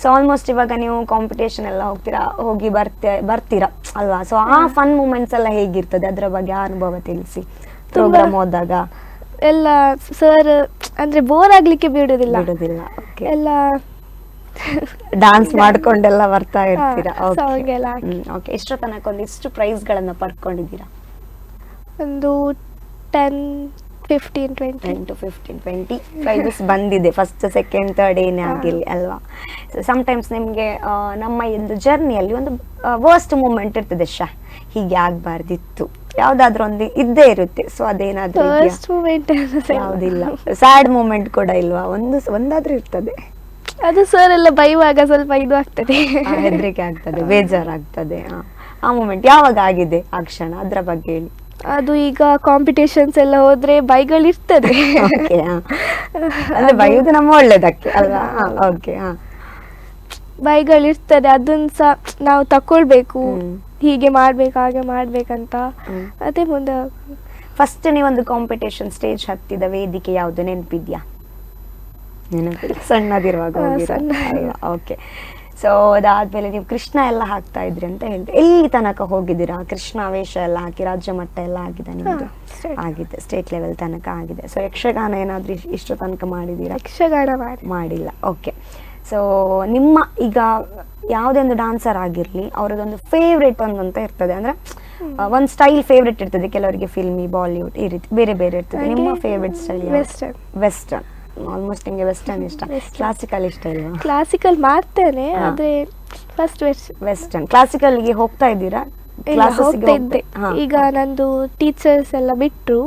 ಸೊ ಆಲ್ಮೋಸ್ಟ್ ಇವಾಗ ನೀವು ಕಾಂಪಿಟೇಷನ್ ಎಲ್ಲ ಹೋಗ್ತೀರಾ ಹೋಗಿ ಬರ್ತೀ ಬರ್ತೀರಾ ಅಲ್ವಾ? ಸೊ ಆ ಫನ್ ಮೂಮೆಂಟ್ಸ್ ಎಲ್ಲ ಹೇಗಿರ್ತದೆ? ಅದರ ಬಗ್ಗೆ ಆ ಅನುಭವ ತಿಳಿಸಿ. ಪ್ರೋಗ್ರಾಮ್ ಹೋದಾಗ? ಎಲ್ಲ ಸರ್ ಅಂದ್ರೆ ಬೋರ್ ಆಗಲಿಕ್ಕೆ ಬಿಡೋದಿಲ್ಲ. ಬಿಡೋದಿಲ್ಲ. ಎಲ್ಲ ಡಾನ್ಸ್ ಮಾಡ್ಕೊಂಡೆಲ್ಲ ಬರ್ತಾ ಇರ್ತೀರಾ. ಓಕೆ ಎಷ್ಟೋ ತನಕ ಒಂದಿಷ್ಟು ಪ್ರೈಸ್ ಗಳನ್ನ ಪಡ್ಕೊಂಡಿದ್ದೀರಾ? ಒಂದು ten fifteen twenty ten to fifteen twenty prizes ಬಂದಿದೆ ಫಸ್ಟ್ ಸೆಕೆಂಡ್ ಥರ್ಡ್ ಏನೇ. ಆಗಿರಲಿ ಅಲ್ವಾ? ಸಮ್ಟೈಮ್ಸ್ ನಿಮಗೆ ನಮ್ಮ ಒಂದು ಜರ್ನಿಯಲ್ಲಿ ಒಂದು ವರ್ಸ್ಟ್ ಮೂಮೆಂಟ್ ಇರ್ತದೆ ಶಾ ಹೀಗೆ ಆಗಬಾರ್ದಿತ್ತು. ಯಾವುದಾದ್ರೂ ಒಂದು ಇದ್ದೇ ಇರುತ್ತೆ ಸೊ ಅದೇನಾದ್ರೂ ಯಾವುದಿಲ್ಲ. ಸ್ಯಾಡ್ ಮೂಮೆಂಟ್ ಕೂಡ ಇಲ್ವಾ? ಒಂದು ಒಂದಾದ್ರೂ ಇರ್ತದೆ. ಅದು ಸರ್ ಎಲ್ಲ ಬೈವಾಗ ಸ್ವಲ್ಪ ಇದು ಆಗ್ತದೆ. ಹೆದರಿಕೆ ಆಗ್ತದೆ ಬೇಜಾರಾಗ್ತದೆ. ಆ. ಮೂಮೆಂಟ್ ಯಾವಾಗ ಆಗಿದೆ? ಆ ಕ್ಷಣ ಅದ್ರ ಬಗ್ಗೆ ಹೇಳಿ. ಅದು ಈಗ ಕಾಂಪಿಟೇಷನ್ಸ್ ಎಲ್ಲ ಹೋದ್ರೆ ಬೈಗಳು ಇರ್ತದೆ. Okay, ಆ. (laughs) ಅಂದ್ರೆ ಬೈಯುವುದು ನಮ್ಮ ಒಳ್ಳೇದಕ್ಕೆ ಅಲ್ವಾ? ಓಕೆ ಹಾ ಬೈಗಳು ಇರ್ತದೆ ಅದನ್ನ ಸಹ ನಾವು ತಕೊಳ್ಬೇಕು. ಹ್ಮ್. ಹೀಗೆ ಮಾಡ್ಬೇಕು ಹಾಗೆ ಮಾಡ್ಬೇಕಂತ. ಹ್ಮ್. ಅದೇ ಮುಂದೆ ಫಸ್ಟ್ ನೀವೊಂದು ಕಾಂಪಿಟೇಷನ್ ಸ್ಟೇಜ್ ಹತ್ತಿದ ವೇದಿಕೆ ಯಾವುದು? ನೆನಪಿದ್ಯಾ? ನೆನಪಿಲ್ಲ. ಸಣ್ಣದಿರುವಾಗ ಸಣ್ಣ. ಓಕೆ ಸೊ ಅದಾದ್ಮೇಲೆ ನೀವು ಕೃಷ್ಣ ಎಲ್ಲ ಹಾಕ್ತಾ ಇದ್ರಿ ಅಂತ ಹೇಳಿ ಎಲ್ಲಿ ತನಕ ಹೋಗಿದ್ದೀರಾ? ಕೃಷ್ಣ ವೇಷ ಎಲ್ಲ ಹಾಕಿ ರಾಜ್ಯ ಮಟ್ಟ ಎಲ್ಲ ಆಗಿದೆ ನಿಮ್ದು? ಆಗಿದೆ ಸ್ಟೇಟ್ ಲೆವೆಲ್ ತನಕ ಆಗಿದೆ. ಸೊ ಯಕ್ಷಗಾನ ಏನಾದ್ರೂ ಇಷ್ಟು ತನಕ ಮಾಡಿದ್ದೀರಾ? ಯಕ್ಷಗಾನ ಮಾಡಿಲ್ಲ. ಓಕೆ ಸೊ ನಿಮ್ಮ ಈಗ ಯಾವುದೇ ಒಂದು ಡಾನ್ಸರ್ ಆಗಿರಲಿ ಅವರದೊಂದು ಫೇವ್ರೇಟ್ ಒಂದು ಅಂತ ಇರ್ತದೆ. ಅಂದ್ರೆ ಒಂದು ಸ್ಟೈಲ್ ಫೇವ್ರೇಟ್ ಇರ್ತದೆ. ಕೆಲವರಿಗೆ ಫಿಲ್ಮಿ ಬಾಲಿವುಡ್ ಈ ರೀತಿ ಬೇರೆ ಬೇರೆ ಇರ್ತದೆ. ನಿಮ್ಮ favourite style western western almost ನಿಮಗೆ ವೆಸ್ಟರ್ನ್ ಇಷ್ಟ. ಕ್ಲಾಸಿಕಲ್ ಇಷ್ಟ ಇಲ್ವಾ? ಕ್ಲಾಸಿಕಲ್ ಮಾಡ್ತೇನೆ. ಆದ್ರೆ ಫಸ್ಟ್ ವೆಸ್ಟ್ ವೆಸ್ಟರ್ನ್ ಕ್ಲಾಸಿಕಲ್ಗೆ ಹೋಗ್ತಾ ಇದ್ದೀರಾ? ಹೋಗ್ತಾ ಇದ್ದೆ. ಈಗ ನಂದು ಟೀಚರ್ಸ್ ಎಲ್ಲ ಬಿಟ್ರು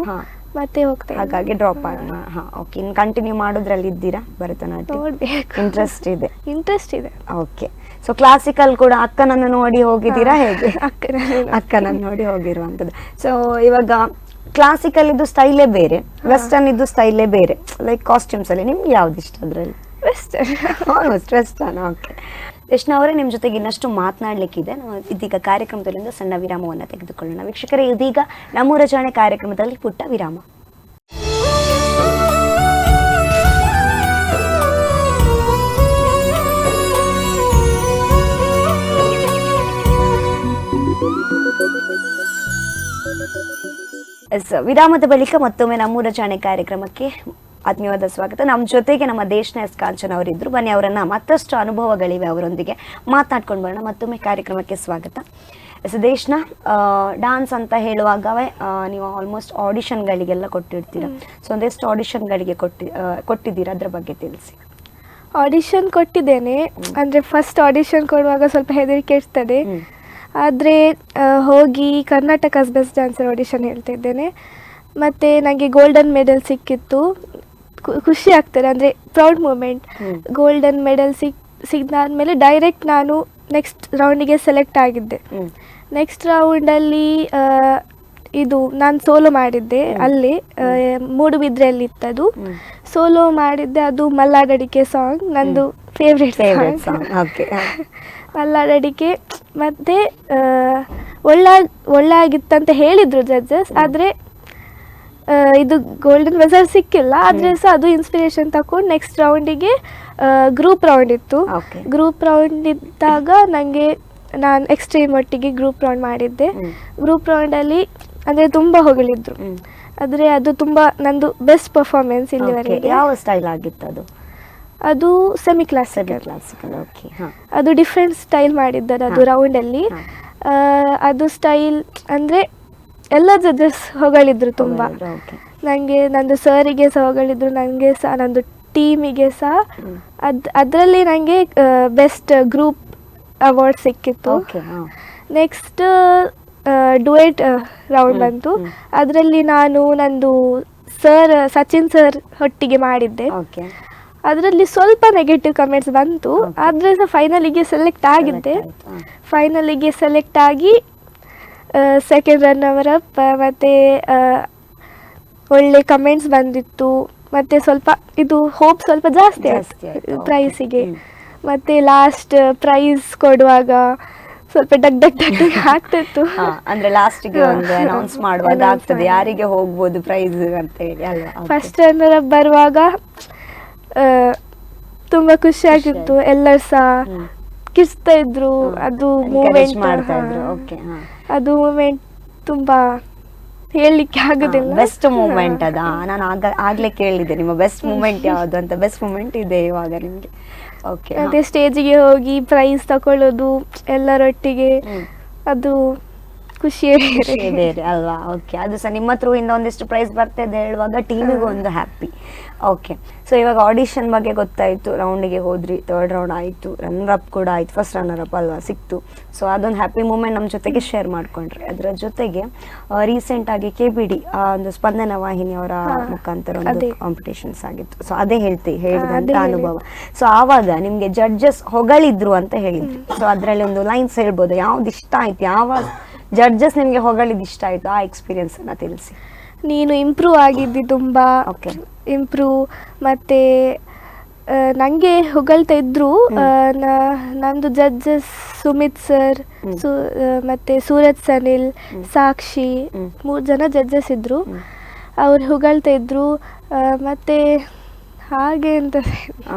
ಮತ್ತೆ ಹೋಗ್ತಾ ಹಾಗಾಗಿ ಡ್ರಾಪ್ ಹಾ. ಓಕೆ ಇನ್ನು ಕಂಟಿನ್ಯೂ ಮಾಡೋದ್ರಲ್ಲಿ ಇದ್ದೀರಾ ಭರತನಾಟ್ಯ? ನೋಡ್ಬೇಕು. ಇಂಟ್ರೆಸ್ಟ್ ಇದೆ. ಇಂಟ್ರೆಸ್ಟ್ ಇದೆ. ಓಕೆ ಸೊ ಕ್ಲಾಸಿಕಲ್ ಕೂಡ ಅಕ್ಕನನ್ನು ನೋಡಿ ಹೋಗಿದ್ದೀರಾ ಹೇಗೆ. (laughs) ಅಕ್ಕನನ್ನು ನೋಡಿ. ಹೋಗಿರುವಂಥದ್ದು. ಸೊ ಇವಾಗ ಕ್ಲಾಸಿಕಲ್ ಇದು ಸ್ಟೈಲೇ ಬೇರೆ ವೆಸ್ಟರ್ನ್ ಇದು ಸ್ಟೈಲೇ ಬೇರೆ. ಲೈಕ್ ಕಾಸ್ಟ್ಯೂಮ್ಸ್ ಅಲ್ಲಿ ನಿಮ್ಗೆ ಯಾವ್ದು ಇಷ್ಟ ಅದರಲ್ಲಿ? Western almost western okay Krishna ಅವರೇ ನಿಮ್ಮ ಜೊತೆಗೆ ಇನ್ನಷ್ಟು ಮಾತನಾಡಲಿಕ್ಕಿದೆ. ನಾವು ಇದೀಗ ಕಾರ್ಯಕ್ರಮದಲ್ಲಿಂದ ಸಣ್ಣ ವಿರಾಮವನ್ನು ತೆಗೆದುಕೊಳ್ಳೋಣ. ವೀಕ್ಷಕರೇ ಇದೀಗ ನಮ್ಮೂರ ಜಾಣೆ ಕಾರ್ಯಕ್ರಮದಲ್ಲಿ ಪುಟ್ಟ ವಿರಾಮ. ಎಸ್ ವಿರಾಮದ ಬಳಿಕ ಮತ್ತೊಮ್ಮೆ ನಮ್ಮೂರ ಜಾಣೆ ಕಾರ್ಯಕ್ರಮಕ್ಕೆ ಆತ್ಮೀಯವಾದ ಸ್ವಾಗತ. ನಮ್ಮ ಜೊತೆಗೆ ನಮ್ಮ ದೇಶನ ಎಸ್ ಕಾಂಚನ್ ಅವರಿದ್ದರು ಬನ್ನಿ ಅವರನ್ನ ಮತ್ತಷ್ಟು ಅನುಭವಗಳಿವೆ ಅವರೊಂದಿಗೆ ಮಾತನಾಡ್ಕೊಂಡು ಬರೋಣ. ಮತ್ತೊಮ್ಮೆ ಕಾರ್ಯಕ್ರಮಕ್ಕೆ ಸ್ವಾಗತ. ಎಸ್ ದೇಶನ ಡಾನ್ಸ್ ಅಂತ ಹೇಳುವಾಗವೇ ನೀವು ಆಲ್ಮೋಸ್ಟ್ ಆಡಿಷನ್ಗಳಿಗೆಲ್ಲ ಕೊಟ್ಟಿರ್ತೀರ. ಸೊ ಒಂದೆಷ್ಟು ಆಡಿಷನ್ಗಳಿಗೆ ಕೊಟ್ಟಿ ಕೊಟ್ಟಿದ್ದೀರಾ? ಅದ್ರ ಬಗ್ಗೆ ತಿಳಿಸಿ. ಆಡಿಷನ್ ಕೊಟ್ಟಿದ್ದೇನೆ. ಅಂದ್ರೆ ಫಸ್ಟ್ ಆಡಿಷನ್ ಕೊಡುವಾಗ ಸ್ವಲ್ಪ ಹೆದರಿಕೆ ಇರ್ತದೆ. ಆದರೆ ಹೋಗಿ ಕರ್ನಾಟಕ ಬೆಸ್ಟ್ ಡ್ಯಾನ್ಸರ್ ಆಡಿಷನ್ ಹೇಳ್ತಿದ್ದೇನೆ ಮತ್ತು ನನಗೆ ಗೋಲ್ಡನ್ ಮೆಡಲ್ ಸಿಕ್ಕಿತ್ತು. ಖುಷಿ ಆಗ್ತದೆ ಅಂದರೆ ಪ್ರೌಡ್ ಮೂಮೆಂಟ್ ಗೋಲ್ಡನ್ ಮೆಡಲ್ ಸಿಕ್ ಸಿಗ್ದಾದ್ಮೇಲೆ ಡೈರೆಕ್ಟ್ ನಾನು ನೆಕ್ಸ್ಟ್ ರೌಂಡಿಗೆ ಸೆಲೆಕ್ಟ್ ಆಗಿದ್ದೆ. ನೆಕ್ಸ್ಟ್ ರೌಂಡಲ್ಲಿ ಇದು ನಾನು ಸೋಲೋ ಮಾಡಿದ್ದೆ ಅಲ್ಲಿ ಮೂಡುಬಿದ್ರೆಯಲ್ಲಿ ಇತ್ತದು. ಸೋಲೋ ಮಾಡಿದ್ದೆ ಅದು ಮಲ್ಲಾಡಡಿಕೆ ಸಾಂಗ್ ನಂದು ಫೇವ್ರೇಟ್ ಫೇವ್ರೆಟ್ ಸಾಂಗ್ ಅಡಿಕೆ ಮತ್ತೆ ಮತ್ತು ಒಳ್ಳೆ ಒಳ್ಳೆ ಆಗಿತ್ತಂತ ಹೇಳಿದರು ಜಡ್ಜಸ್ ಆದರೆ ಇದು ಗೋಲ್ಡನ್ ವೆಸರ್ ಸಿಕ್ಕಿಲ್ಲ. ಆದರೆ ಸಹ ಅದು ಇನ್ಸ್ಪಿರೇಷನ್ ತಗೊಂಡು ನೆಕ್ಸ್ಟ್ ರೌಂಡಿಗೆ ಗ್ರೂಪ್ ರೌಂಡ್ ಇತ್ತು. ಗ್ರೂಪ್ ರೌಂಡ್ ಇದ್ದಾಗ ನನಗೆ ನಾನು ಎಕ್ಸ್ಟ್ರೀಮ್ ಒಟ್ಟಿಗೆ ಗ್ರೂಪ್ ರೌಂಡ್ ಮಾಡಿದ್ದೆ. ಗ್ರೂಪ್ ರೌಂಡಲ್ಲಿ ಅಂದರೆ ತುಂಬ ಹೊಗಳಿದ್ರು. ಆದ್ರೆ ಆದರೆ ಅದು ತುಂಬ ನಂದು ಬೆಸ್ಟ್ ಪರ್ಫಾರ್ಮೆನ್ಸ್ ಇಲ್ಲಿವರೆಗೆ. ಯಾವ ಸ್ಟೈಲ್ ಆಗಿತ್ತು ಅದು? ಅದು ಸೆಮಿ ಕ್ಲಾಸಿಕಲ್ ಕ್ಲಾಸಿಕಲ್ ಓಕೆ ಅದು ಡಿಫ್ರೆಂಟ್ ಸ್ಟೈಲ್ ಮಾಡಿದ್ದಾರೆ ಅದು ರೌಂಡ್ ಅಲ್ಲಿ. ಹಾ. ಅದು ಸ್ಟೈಲ್ ಅಂದ್ರೆ ಎಲ್ಲ ಜಜಸ್ ಹೊಗಳಿದ್ರು ತುಂಬಾ ನಂಗೆ ನನಗೆ ನಂದು ಸರಿಗೆ ಸಹ ಹೊಗಳಿದ್ರು ನನಗೆ ಸಹ ನಂದು ಟೀಮಿಗೆ ಸಹ ಅದ್ ಅದು ಅದರಲ್ಲಿ ನನಗೆ ಬೆಸ್ಟ್ ಗ್ರೂಪ್ ಅವಾರ್ಡ್ ಸಿಕ್ಕಿತ್ತು. ಓಕೆ ಹಾ. ನೆಕ್ಸ್ಟ್ ಡುಯೆಟ್ ರೌಂಡ್ ಬಂತು. ಅದರಲ್ಲಿ ನಾನು ನಂದು ಸರ್ ಸಚಿನ್ ಸರ್ ಒಟ್ಟಿಗೆ ಮಾಡಿದ್ದೆ. ಅದರಲ್ಲಿ ಸ್ವಲ್ಪ ನೆಗೆಟಿವ್ ಕಮೆಂಟ್ಸ್ ಬಂತು. ಆದರೆ ಸಹ ಫೈನಲಿಗೆ ಸೆಲೆಕ್ಟ್ ಆಗಿದ್ದೆ ಫೈನಲಿಗೆ ಸೆಲೆಕ್ಟ್ ಆಗಿ ಸೆಕೆಂಡ್ ರನ್ನರ್ ಅಪ್ ಮತ್ತು ಒಳ್ಳೆ ಕಮೆಂಟ್ಸ್ ಬಂದಿತ್ತು. ಮತ್ತು ಸ್ವಲ್ಪ ಇದು ಹೋಪ್ ಸ್ವಲ್ಪ ಜಾಸ್ತಿ ಆಯ್ತು. ಪ್ರೈಸಿಗೆ. ಮತ್ತು ಲಾಸ್ಟ್ ಪ್ರೈಸ್ ಕೊಡುವಾಗ ಸ್ವಲ್ಪ ಡಗ್ ಡಗ್ ಡಗ್ (laughs) ಆಗ್ತಿತ್ತು. ಅಂದ್ರೆ ಲಾಸ್ಟ್ಗೆ ಒಂದು ಅನೌನ್ಸ್ ಮಾಡುವಾಗ ಆಗ್ತದೆ. ಯಾರಿಗೆ ಹೋಗ್ಬೋದು ಪ್ರೈಸ್ ಅಂತ ಹೇಳಿ. ಅಲ್ವಾ? ಫಸ್ಟ್ ರನ್ನರ್ ಅಪ್ ಬರುವಾಗ ತುಂಬಾ ಖುಷಿ ಆಗಿತ್ತು. ಎಲ್ಲರೂ ಸಹ. ಕಿರ್ಸ್ತಾ ಇದ್ರು. ಅದು ಮೂಮೆಂಟ್ ಮಾಡ್ತಾ ಇದ್ರು. ಓಕೆ ಅದು ಮೂಮೆಂಟ್ ತುಂಬಾ ಹೇಳಲಿಕ್ಕೆ ಆಗುದಿಲ್ಲ. ಬೆಸ್ಟ್ ಮೂಮೆಂಟ್ ಅದ? ನಾನು ಆಗ ಆಗ್ಲೇ ಕೇಳಿದೆ ನಿಮ್ಮ ಬೆಸ್ಟ್ ಮೂಮೆಂಟ್ ಯಾವುದು ಅಂತ. ಬೆಸ್ಟ್ ಮೂಮೆಂಟ್ ಇದೆ ಇವಾಗ ನಿಮ್ಗೆ. ಓಕೆ ಅದೇ ಸ್ಟೇಜಿಗೆ ಹೋಗಿ ಪ್ರೈಸ್ ತಕೊಳ್ಳೋದು ಎಲ್ಲರೊಟ್ಟಿಗೆ ಅದು ಖುಷಿಯೇ ಬೇರೆ. ಬೇರೆ ಅಲ್ವಾ? ಓಕೆ ಅದು ಸಹ ನಿಮ್ಮ ಥ್ರೂ ಇಂದ ಒಂದಿಷ್ಟು ಪ್ರೈಸ್ ಬರ್ತಿದೆ ಹೇಳುವಾಗ ಟೀಮಿಗೂ ಒಂದು ಹ್ಯಾಪಿ ಓಕೆ ಸೊ ಇವಾಗ ಆಡಿಷನ್ ಬಗ್ಗೆ ಗೊತ್ತಾಯ್ತು. ರೌಂಡಿಗೆ ಹೋದ್ರಿ. ಥರ್ಡ್ ರೌಂಡ್ ಆಯಿತು. ರನ್ನರ್ ಅಪ್ ಕೂಡ ಆಯ್ತು. ಫಸ್ಟ್ ರನ್ನರ್ ಅಪ್ ಅಲ್ವಾ? ಸಿಕ್ತು. ಸೊ ಅದೊಂದು ಹ್ಯಾಪಿ ಮೂಮೆಂಟ್ ನಮ್ಮ ಜೊತೆಗೆ ಶೇರ್ ಮಾಡ್ಕೊಂಡ್ರಿ. ಅದರ ಜೊತೆಗೆ ರೀಸೆಂಟ್ ಆಗಿ ಕೆ ಬಿ ಡಿ ಒಂದು ಸ್ಪಂದನ ವಾಹಿನಿ ಅವರ ಮುಖಾಂತರ ಒಂದು ಕಾಂಪಿಟೇಷನ್ಸ್ ಆಗಿತ್ತು. ಸೊ ಅದೇ ಹೇಳ್ತಿ ಹೇಳಿದಂತ ಅದೇ ಅನುಭವ. ಸೊ ಆವಾಗ ನಿಮ್ಗೆ ಜಡ್ಜಸ್ ಹೊಗಳಿದ್ರು ಅಂತ ಹೇಳಿದ್ರು. ಸೊ ಅದರಲ್ಲಿ ಒಂದು ಲೈನ್ಸ್ ಹೇಳ್ಬೋದು. ಯಾವ್ದು ಇಷ್ಟ ಆಯ್ತು? ಯಾವ ಜಡ್ಜಸ್ ನಿಮಗೆ ಹೊಗಳಿದ್ದು ಇಷ್ಟ ಆಯಿತು ಆ ಎಕ್ಸ್ಪೀರಿಯನ್ಸ್ ಅನ್ನ ತಿಳಿಸಿ? ನೀನು ಇಂಪ್ರೂವ್ ಆಗಿದ್ದಿ ತುಂಬಾ. ಓಕೆ ಇಂಪ್ರೂವ್ ಮತ್ತೆ ನನಗೆ ನಂಗೆ ಹೊಗಳ್ತಾ ಇದ್ರು. ನಂದು ಜಡ್ಜಸ್ ಸುಮಿತ್ ಸರ್. ಸು ಮತ್ತೆ ಸೂರಜ್ ಸನಿಲ್ ಸಾಕ್ಷಿ. ಮೂರು ಜನ ಜಡ್ಜಸ್ ಇದ್ದರು. ಅವ್ರು ಹೊಗಳ್ತಾ ಇದ್ರು. ಮತ್ತೆ ಹಾಗೆ ಅಂತ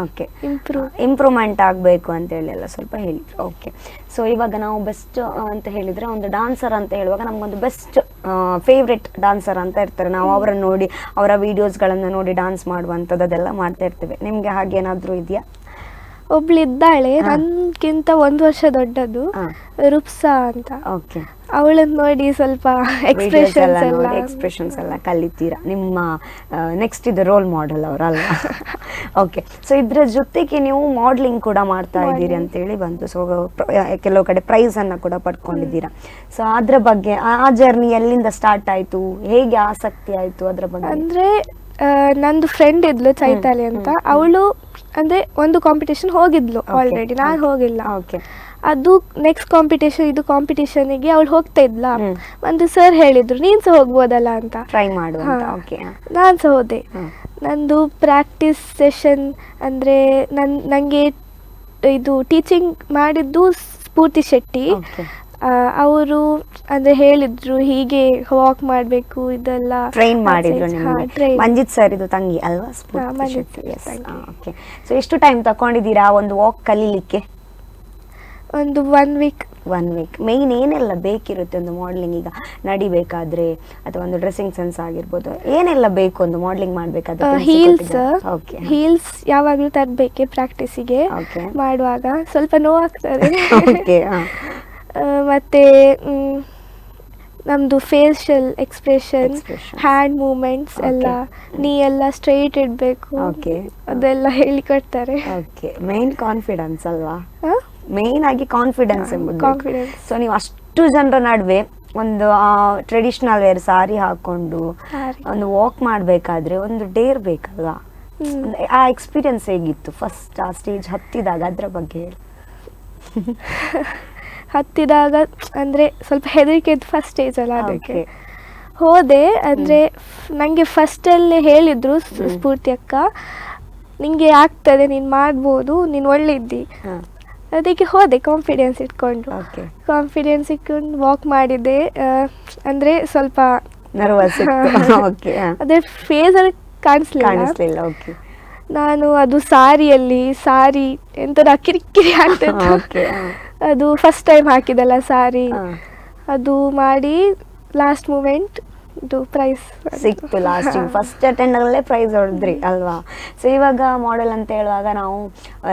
ಓಕೆ ಇಂಪ್ರೂವ್ ಇಂಪ್ರೂವ್ಮೆಂಟ್ ಆಗಬೇಕು ಅಂತ ಹೇಳಿ ಎಲ್ಲ ಸ್ವಲ್ಪ ಹೇಳಿದ್ರು ಓಕೆ ಸೊ ಇವಾಗ ನಾವು ಬೆಸ್ಟ್ ಅಂತ ಹೇಳಿದ್ರೆ ಒಂದು ಡಾನ್ಸರ್ ಅಂತ ಹೇಳುವಾಗ ನಮ್ಗೊಂದು ಬೆಸ್ಟ್ ಫೇವ್ರೆಟ್ ಡಾನ್ಸರ್ ಅಂತ ಇರ್ತಾರೆ. ನಾವು ಅವರನ್ನು ನೋಡಿ ಅವರ ವಿಡಿಯೋಸ್ಗಳನ್ನು ನೋಡಿ ಡಾನ್ಸ್ ಮಾಡುವಂಥದ್ದು ಅದೆಲ್ಲ ಮಾಡ್ತಾ ಇರ್ತೇವೆ. ನಿಮ್ಗೆ ಹಾಗೇನಾದರೂ ಇದೆಯಾ? ಒಬ್ಳು ಇದ್ದಾಳೆ ಹಾ. ನನ್ಗಿಂತ ಒಂದು ವರ್ಷ ದೊಡ್ಡದು ರುಪ್ಸಾ ಅಂತ. ಓಕೆ. ಅವಳನ್ನ ನೋಡಿ ಸ್ವಲ್ಪ ಎಕ್ಸ್ಪ್ರೆಷನ್ಸ್ ಎಲ್ಲ ಎಕ್ಸ್ಪ್ರೆಷನ್ಸ್ ಎಲ್ಲ ಕಲಿತೀರಾ? ನಿಮ್ಮ ನೆಕ್ಸ್ಟ್ ಇದು ರೋಲ್ ಮಾಡೆಲ್ ಅವರಲ್ಲ ಓಕೆ ಸೊ ಇದ್ರ ಜೊತೆಗೆ ನೀವು ಮಾಡ್ಲಿಂಗ್ ಕೂಡ ಮಾಡ್ತಾ ಇದ್ದೀರಿ ಅಂತ ಹೇಳಿ ಬಂತು ಸೊ ಕೆಲವು ಕಡೆ ಪ್ರೈಸ್ ಅನ್ನ ಕೂಡ ಪಡ್ಕೊಂಡಿದ್ದೀರಾ. ಸೊ ಅದ್ರ ಬಗ್ಗೆ ಆ- ಜರ್ನಿ ಎಲ್ಲಿಂದ ಸ್ಟಾರ್ಟ್ ಆಯ್ತು? ಹೇಗೆ ಆಸಕ್ತಿ ಆಯ್ತು ಅದ್ರ ಬಗ್ಗೆ? ಅಂದ್ರೆ ನಂದು ಫ್ರೆಂಡ್ ಇದ್ಲು ಚೈತಾಲಿ ಅಂತ. ಅವಳು ಅಂದ್ರೆ ಒಂದು ಕಾಂಪಿಟೇಷನ್ ಹೋಗಿದ್ಲು ಆಲ್ರೆಡಿ ನಾನು ಹೋಗಿಲ್ಲ. ಅದು ನೆಕ್ಸ್ಟ್ ಕಾಂಪಿಟೇಷನ್ ಇದು ಕಾಂಪಿಟೇಷನ್ಗೆ ಅವಳು ಹೋಗ್ತಾ ಇದ್ಲ. ಒಂದು ಸರ್ ಹೇಳಿದ್ರು ನೀನ್ ಸಹ ಹೋಗ್ಬೋದಲ್ಲ ಅಂತ. ಟ್ರೈ ಓಕೆ ನಾನು ಸಹ ಹೋದೆ. ನಂದು ಪ್ರಾಕ್ಟೀಸ್ ಸೆಷನ್ ಅಂದ್ರೆ ನನ್ ನನಗೆ ಇದು ಟೀಚಿಂಗ್ ಮಾಡಿದ್ದು ಸ್ಫೂರ್ತಿ ಶೆಟ್ಟಿ. ಅವರು ಅಂದ್ರೆ ಹೇಳಿದ್ರು ಹೀಗೆ ವಾಕ್ ಮಾಡಬೇಕು ಇದೆಲ್ಲ. ಟ್ರೈನ್ ಮಾಡಿದ್ರು ನಿಮಗೆ. ಮಂಜಿತ್ ಸರ್ ಇದು ತಂಗಿ ಅಲ್ವಾ? ಓಕೆ ಸೊ ಎಷ್ಟು ಟೈಮ್ ತಕೊಂಡಿದ್ದೀರಾ ಒಂದು ವಾಕ್ ಕಲೀಲಿಕ್ಕೆ? ಒಂದು one week one week main ಏನೆಲ್ಲ ಬೇಕಿರುತ್ತೆ ಒಂದು ಮಾಡಲಿಂಗ್ ಈಗ? ನಡಿಬೇಕಾದ್ರೆ ಅಥವಾ ಒಂದು ಡ್ರೆಸ್ಸಿಂಗ್ ಸೆನ್ಸ್ ಆಗಿರ್ಬೋದು. ಏನೆಲ್ಲ ಬೇಕು ಒಂದು ಮಾಡ್ಲಿಂಗ್ ಮಾಡಬೇಕಾದ್ರೆ ಹೀಲ್ಸ್ ಓಕೆ ಹೀಲ್ಸ್ ಯಾವಾಗಲೂ ತರಬೇಕೆ ಪ್ರಾಕ್ಟೀಸಿಗೆ. ಮಾಡುವಾಗ. ಸ್ವಲ್ಪ ನೋವಾಗ್ತದೆ. (laughs) ಓಕೆ ಮತ್ತೆ ನಮ್ದು ಫೇಶಿಯಲ್ ಎಕ್ಸ್ಪ್ರೆಷನ್ ಹ್ಯಾಂಡ್ ಮೂಮೆಂಟ್ಸ್ ಎಲ್ಲ ನೀ ಎಲ್ಲ ಸ್ಟ್ರೈಟ್ ಇಡಬೇಕು. ಓಕೆ ಅದೆಲ್ಲ ಹೇಳಿಕೊಡ್ತಾರೆ. ಓಕೆ ಮೇನ್ ಕಾನ್ಫಿಡೆನ್ಸ್ ಅಲ್ವಾ? ಮೇನ್ ಆಗಿ ಕಾನ್ಫಿಡೆನ್ಸ್ confidence. ಸೊ ನೀವು ಅಷ್ಟು ಜನರ ನಡುವೆ ಒಂದು ಟ್ರೆಡಿಷನಲ್ ವೇರ್ ಸಾರಿ ಹಾಕೊಂಡು ಒಂದು ವಾಕ್ ಮಾಡಬೇಕಾದ್ರೆ ಒಂದು ಡೇರ್ ಬೇಕಲ್ವಾ ಆ ಎಕ್ಸ್ಪೀರಿಯನ್ಸ್ ಹೇಗಿತ್ತು? ಫಸ್ಟ್ ಆ ಸ್ಟೇಜ್ ಹತ್ತಿದಾಗ ಅದ್ರ ಬಗ್ಗೆ ಹೇಳಿ. (laughs) ಹತ್ತಿದಾಗ ಅಂದ್ರೆ ಸ್ವಲ್ಪ ಹೆದರಿಕೆ ಇದ್ದು ಫಸ್ಟ್ ಸ್ಟೇಜ್ ಅಲ್ಲ ಅದಕ್ಕೆ. ಹೋದೆ ಅಂದ್ರೆ ನನಗೆ ಫಸ್ಟಲ್ಲೇ ಹೇಳಿದ್ರು ಸ್ಫೂರ್ತಿ ಅಕ್ಕ ನಿಂಗೆ ಆಗ್ತದೆ ನೀನು ಮಾಡ್ಬೋದು ನೀನು ಒಳ್ಳೆ ಇದ್ದಿ ಹಾ. ಅದಕ್ಕೆ ಹೋದೆ ಕಾನ್ಫಿಡೆನ್ಸ್ ಇಟ್ಕೊಂಡು. ಕಾನ್ಫಿಡೆನ್ಸ್ ಇಟ್ಕೊಂಡು ವಾಕ್ ಮಾಡಿದೆ ಆ, ಅಂದ್ರೆ ಸ್ವಲ್ಪ ನರ್ವಸ್ ಅದೇ ಫೇಸ್ ಅಲ್ಲಿ ಕಾಣಿಸ್ಲಿಲ್ಲ. ನಾನು ಅದು ಸಾರಿಯಲ್ಲಿ ಸಾರಿ ಎಂತದ ಕಿರಿಕಿರಿ ಓಕೆ ಅದು ಫಸ್ಟ್ ಟೈಮ್ ಹಾಕಿದಲ್ಲ ಸಾರಿ ಅದು ಮಾಡಿ ಲಾಸ್ಟ್ ಮೂಮೆಂಟ್ ಇದು ಪ್ರೈಸ್ ಸಿಕ್ತು ಲಾಸ್ಟ್ ಫಸ್ಟ್ ಅಟೆಂಡ್ ಅಲ್ಲೇ ಪ್ರೈಸ್ ಹೊಡೆದ್ರಿ ಅಲ್ವಾ? ಸೊ ಇವಾಗ ಮಾಡೆಲ್ ಅಂತ ಹೇಳುವಾಗ ನಾವು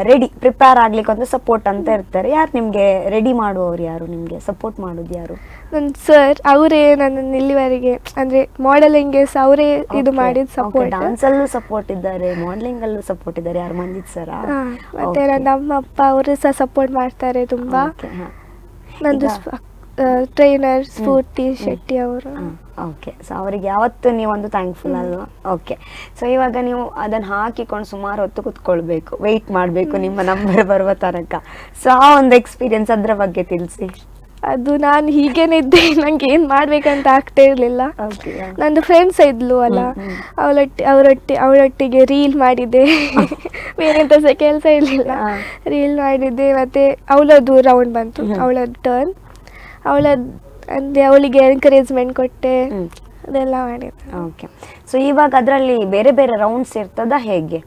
ರೆಡಿ ಪ್ರಿಪೇರ್ ಆಗ್ಲಿಕ್ಕೆ ಒಂದು ಸಪೋರ್ಟ್ ಅಂತ ಇರ್ತಾರೆ. ಯಾರು ನಿಮಗೆ ರೆಡಿ ಮಾಡುವವರು ಯಾರು? ನಿಮಗೆ ಸಪೋರ್ಟ್ ಮಾಡೋದು ಯಾರು? ನನ್ನ ಸರ್ ಅವರೇ ನನ್ನ ಇಲ್ಲಿವರೆಗೆ ಅಂದ್ರೆ ಮಾಡೆಲಿಂಗ್ಗೆ ಸಹ ಅವರೇ ಇದು ಮಾಡಿದ ಸಪೋರ್ಟ್ ಡಾನ್ಸ್ ಅಲ್ಲೂ ಸಪೋರ್ಟ್ ಇದ್ದಾರೆ ಮಾಡೆಲಿಂಗಲ್ಲೂ ಅಲ್ಲೂ ಸಪೋರ್ಟ್ ಇದ್ದಾರೆ. ಯಾರು ಮಂಜಿತ್ ಸರ ಮತ್ತೆ ನನ್ನ ಅಮ್ಮ ಅಪ್ಪ ಅವರು ಸಹ ಸಪೋರ್ಟ್ ಮಾಡ್ತಾರೆ ತುಂಬಾ. ನಂದು ಟ್ರೈನರ್ ಸ್ಫೂರ್ತಿ ಶೆಟ್ಟಿ ಅವರು. ಓಕೆ ಸೊ ಅವರಿಗೆ ಯಾವತ್ತು ನೀವು ಒಂದು ಥ್ಯಾಂಕ್ಫುಲ್ ಅಲ್ವಾ? ಓಕೆ ಸೊ ಇವಾಗ ನೀವು ಅದನ್ನ ಹಾಕಿಕೊಂಡು ಸುಮಾರು ಹೊತ್ತು ಕುತ್ಕೊಳ್ಬೇಕು. ವೆಯ್ಟ್ ಮಾಡಬೇಕು ನಿಮ್ಮ ನಂಬರ್ ಬರುವ ತನಕ. ಸೊ ಆ ಒಂದು ಎಕ್ಸ್ಪೀರಿಯನ್ಸ್ ಅದ್ರ ಬಗ್ಗೆ ತಿಳಿಸಿ. ಅದು ನಾನು ಹೀಗೇನೆ ಇದ್ದೆ (laughs) ನಂಗೆ ಏನು ಮಾಡ್ಬೇಕಂತ ಆಗ್ತಾ ಇರಲಿಲ್ಲ. ನಂದು ಫ್ರೆಂಡ್ಸ್ ಇದ್ಲು ಅಲ್ಲ. ಅವಳೊಟ್ಟಿ ಅವರೊಟ್ಟಿ ಅವಳೊಟ್ಟಿಗೆ ರೀಲ್ ಮಾಡಿದೆ (laughs) ಬೇರೆಂತ ಕೆಲಸ ಇರಲಿಲ್ಲ. ರೀಲ್ ಮಾಡಿದ್ದೆ ಮತ್ತೆ ಅವಳದು ರೌಂಡ್ ಬಂತು. ಅವಳದ್ದು ಟರ್ನ್ ಅವಳದ್ ಅಂದ್ರೆ ಅವಳಿಗೆ ಎನ್ಕರೇಜ್ಮೆಂಟ್ ಕೊಟ್ಟೆ. ಅದೆಲ್ಲ ಮಾಡಿದ್ದೆ. ಓಕೆ ಸೊ ಇವಾಗ ಅದರಲ್ಲಿ ಬೇರೆ ಬೇರೆ ರೌಂಡ್ಸ್ ಇರ್ತದ ಹೇಗೆ?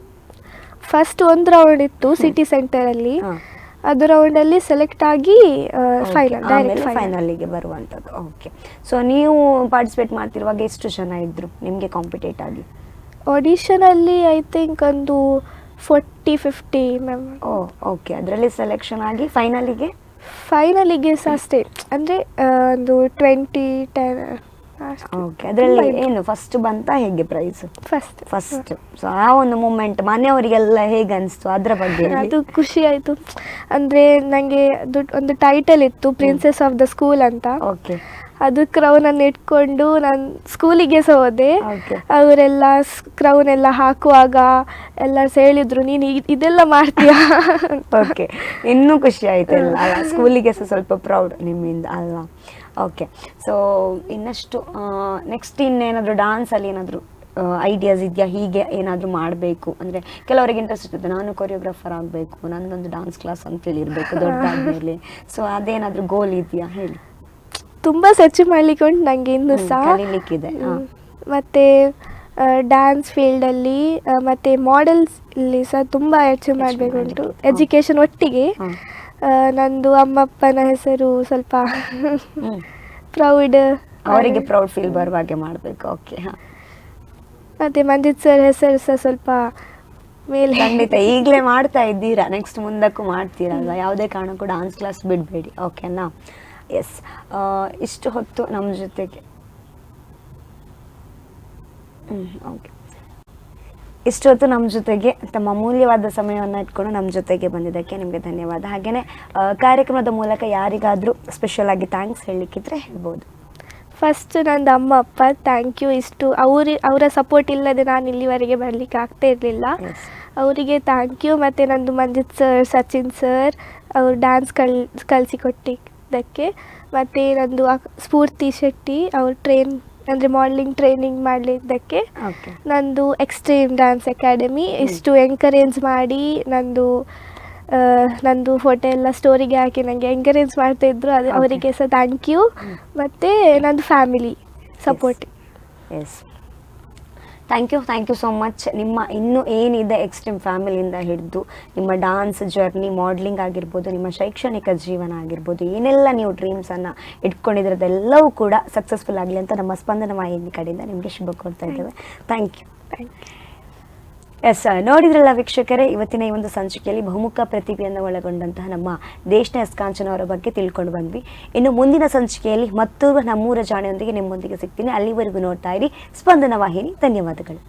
ಫಸ್ಟ್ ಒಂದು ರೌಂಡ್ ಇತ್ತು ಸಿಟಿ ಸೆಂಟರಲ್ಲಿ ಅಲ್ಲಿ. ಅದು ರೌಂಡಲ್ಲಿ ಸೆಲೆಕ್ಟ್ ಆಗಿ ಫೈನಲ್ ಡೈರೆಕ್ಟ್ ಫೈನಲ್ ಫೈನಲಿಗೆ ಬರುವಂಥದ್ದು ಓಕೆ ಸೊ ನೀವು ಪಾರ್ಟಿಸಿಪೇಟ್ ಮಾಡ್ತಿರುವಾಗ ಎಷ್ಟು ಜನ ಇದ್ರು? ನಿಮಗೆ ಕಾಂಪಿಟೇಟ್ ಆಗಿ? ಆಡಿಷನಲ್ಲಿ ಐ ಥಿಂಕ್ ಒಂದು forty fifty ma'am oh okay ಅದರಲ್ಲಿ ಸೆಲೆಕ್ಷನ್ ಆಗಿ ಫೈನಲಿಗೆ ಫೈನಲಿಗೆ ಸಹ ಅಷ್ಟೇ. ಅಂದರೆ ಒಂದು ಟ್ವೆಂಟಿ ಟೆನ್ ಓಕೆ ಅದರಲ್ಲಿ ಏನು ಫಸ್ಟ್ ಬಂತ ಹೇಗೆ ಪ್ರೈಸ್ ಫಸ್ಟ್ ಫಸ್ಟ್ ಸೊ ಆ ಒಂದು ಮೂಮೆಂಟ್ ಮನೆಯವರಿಗೆಲ್ಲ ಹೇಗೆ ಅನಿಸ್ತು? ಅದರ ಬಗ್ಗೆ. ಅದು ಖುಷಿ ಆಯಿತು. ಅಂದರೆ ನನಗೆ ಒಂದು ಟೈಟಲ್ ಇತ್ತು ಪ್ರಿನ್ಸೆಸ್ ಆಫ್ ದ ಸ್ಕೂಲ್ ಅಂತ. ಓಕೆ ಅದು ಕ್ರೌನನ್ನು ಇಟ್ಕೊಂಡು ನಾನು ಸ್ಕೂಲಿಗೆ ಸಹ ಹೋದೆ. ಅವರೆಲ್ಲ ಕ್ರೌನ್ ಎಲ್ಲ ಹಾಕುವಾಗ ಎಲ್ಲ ಹೇಳಿದ್ರು ನೀನು ಇದೆಲ್ಲ ಮಾಡ್ತೀಯಾ? ಓಕೆ ಇನ್ನೂ ಖುಷಿ ಆಯ್ತು ಅಲ್ಲ ಸ್ಕೂಲಿಗೆ ಸಹ ಸ್ವಲ್ಪ ಪ್ರೌಡ್ ನಿಮ್ಮಿಂದ ಅಲ್ವಾ? ಓಕೆ ಸೊ ಇನ್ನಷ್ಟು ನೆಕ್ಸ್ಟ್ ಇನ್ನೇನಾದರೂ ಡಾನ್ಸಲ್ಲಿ ಏನಾದರೂ ಐಡಿಯಾಸ್ ಇದೆಯಾ? ಹೀಗೆ ಏನಾದರೂ ಮಾಡಬೇಕು? ಅಂದರೆ ಕೆಲವರಿಗೆ ಇಂಟ್ರೆಸ್ಟ್ ಇರ್ತದೆ. ನಾನು ಕೊರಿಯೋಗ್ರಾಫರ್ ಆಗಬೇಕು ನನ್ನೊಂದು ಡಾನ್ಸ್ ಕ್ಲಾಸ್ ಅಂತೇಳಿ ಇರಬೇಕು ದೊಡ್ಡದಾದ್ಮೇಲೆ ಸೊ ಅದೇನಾದರೂ ಗೋಲ್ ಇದೆಯಾ? ಹೇಳಿ. ತುಂಬ ಸರ್ಚ್ ಮಾಡ್ಲಿಕ್ಕೆ ಉಂಟು ನನಗೆ ಇನ್ನೂ ಸಹ. ಕಲೀಲಿಕ್ಕಿದೆ. ಹ್ಮ್. ಮತ್ತೆ ಡ್ಯಾನ್ಸ್ ಫೀಲ್ಡಲ್ಲಿ ಮತ್ತೆ ಮಾಡೆಲ್ಸ್ ಇಲ್ಲಿ ಸಹ ತುಂಬಾ ಅಚೀವ್ ಮಾಡಬೇಕುಂಟು ಎಜುಕೇಶನ್ ಎಜುಕೇಷನ್ ಒಟ್ಟಿಗೆ. ನಂದು ಅಮ್ಮಪ್ಪನ ಹೆಸರು ಸ್ವಲ್ಪ ಪ್ರೌಡ್ ಅವರಿಗೆ ಪ್ರೌಡ್ ಫೀಲ್ ಬರುವ ಹಾಗೆ ಮಾಡಬೇಕು. ಓಕೆ ಹಾಂ. ಮತ್ತೆ ಮಂಜಿತ್ ಸರ್ ಹೆಸರು ಸಹ ಸ್ವಲ್ಪ ಮೇಲೆ. ಖಂಡಿತ ಈಗಲೇ ಮಾಡ್ತಾ ಇದ್ದೀರಾ? ನೆಕ್ಸ್ಟ್ ಮುಂದಕ್ಕೂ ಮಾಡ್ತೀರಲ್ವಾ ಯಾವುದೇ ಕಾರಣಕ್ಕೂ ಡಾನ್ಸ್ ಕ್ಲಾಸ್ ಬಿಡಬೇಡಿ. ಓಕೆನಾ ಎಸ್ ಇಷ್ಟು ಹೊತ್ತು ನಮ್ಮ ಜೊತೆಗೆ. ಓಕೆ ಇಷ್ಟು ಹೊತ್ತು ನಮ್ಮ ಜೊತೆಗೆ ತಮ್ಮ ಅಮೂಲ್ಯವಾದ ಸಮಯವನ್ನು ಇಟ್ಕೊಂಡು ನಮ್ಮ ಜೊತೆಗೆ ಬಂದಿದ್ದಕ್ಕೆ ನಿಮಗೆ ಧನ್ಯವಾದ. ಹಾಗೆಯೇ ಕಾರ್ಯಕ್ರಮದ ಮೂಲಕ ಯಾರಿಗಾದರೂ ಸ್ಪೆಷಲ್ ಆಗಿ ಥ್ಯಾಂಕ್ಸ್ ಹೇಳಲಿಕ್ಕಿದ್ರೆ ಹೇಳ್ಬೋದು. ಫಸ್ಟ್ ನಂದು ಅಮ್ಮ ಅಪ್ಪ ಥ್ಯಾಂಕ್ ಯು ಇಷ್ಟು ಅವ್ರ ಅವರ ಸಪೋರ್ಟ್ ಇಲ್ಲದೆ ನಾನು ಇಲ್ಲಿವರೆಗೆ ಬರಲಿಕ್ಕೆ ಆಗ್ತಾ ಇರಲಿಲ್ಲ. ಅವರಿಗೆ ಥ್ಯಾಂಕ್ ಯು ಮತ್ತು ನಂದು ಮಂಜಿತ್ ಸರ್ ಸಚಿನ್ ಸರ್ ಅವರು ಡ್ಯಾನ್ಸ್ ಕಲ್ ಕಲಿಸಿಕೊಟ್ಟಿದ್ದಕ್ಕೆ ಮತ್ತು ನಂದು ಸ್ಫೂರ್ತಿ ಶೆಟ್ಟಿ ಅವ್ರು ಟ್ರೈನ್ ಅಂದರೆ ಮಾಡಲಿಂಗ್ ಟ್ರೈನಿಂಗ್ ಮಾಡಲಿದ್ದಕ್ಕೆ ನಂದು ಎಕ್ಸ್ಟ್ರೀಮ್ ಡ್ಯಾನ್ಸ್ ಅಕಾಡೆಮಿ ಇಷ್ಟು ಎಂಕರೇಜ್ ಮಾಡಿ ನಂದು ನಂದು ಫೋಟೋ ಎಲ್ಲ ಸ್ಟೋರಿಗೆ ಹಾಕಿ ನನಗೆ ಎಂಕರೇಜ್ ಮಾಡ್ತಾಯಿದ್ರು ಅದು. ಅವರಿಗೆ ಸಹ ಥ್ಯಾಂಕ್ ಯು ಮತ್ತು ನಂದು family support yes thank you thank you so much ನಿಮ್ಮ ಇನ್ನೂ ಏನಿದೆ ಎಕ್ಸ್ಟ್ರೀಮ್ ಫ್ಯಾಮಿಲಿಯಿಂದ ಹಿಡಿದು ನಿಮ್ಮ ಡಾನ್ಸ್ ಜರ್ನಿ ಮಾಡ್ಲಿಂಗ್ ಆಗಿರ್ಬೋದು ನಿಮ್ಮ ಶೈಕ್ಷಣಿಕ ಜೀವನ ಆಗಿರ್ಬೋದು ಏನೆಲ್ಲ ನೀವು ಡ್ರೀಮ್ಸನ್ನು ಇಟ್ಕೊಂಡಿದ್ರದೆಲ್ಲವೂ ಕೂಡ ಸಕ್ಸಸ್ಫುಲ್ ಆಗಲಿ ಅಂತ ನಮ್ಮ ಸ್ಪಂದನ ವಾಹಿನಿ ಕಡೆಯಿಂದ ನಿಮಗೆ ಶುಭ ಕೊಡ್ತಾ ಇದ್ದೇವೆ. Thank you thank you yes ನೋಡಿದ್ರಲ್ಲ ವೀಕ್ಷಕರೇ, ಇವತ್ತಿನ ಈ ಒಂದು ಸಂಚಿಕೆಯಲ್ಲಿ ಬಹುಮುಖ ಪ್ರತಿಭೆಯನ್ನು ಒಳಗೊಂಡಂತಹ ನಮ್ಮ ದೇಶನ ಎಸ್ ಅವರ ಬಗ್ಗೆ ತಿಳ್ಕೊಂಡು ಬಂದ್ವಿ. ಇನ್ನು ಮುಂದಿನ ಸಂಚಿಕೆಯಲ್ಲಿ ಮತ್ತೊಬ್ಬ ನಮ್ಮೂರ ಜಾಣೆಯೊಂದಿಗೆ ನಿಮ್ಮೊಂದಿಗೆ ಸಿಗ್ತೀನಿ. ಅಲ್ಲಿವರೆಗೂ ನೋಡ್ತಾ ಇರಿ. ಸ್ಪಂದನ ವಾಹಿನಿ, ಧನ್ಯವಾದಗಳು.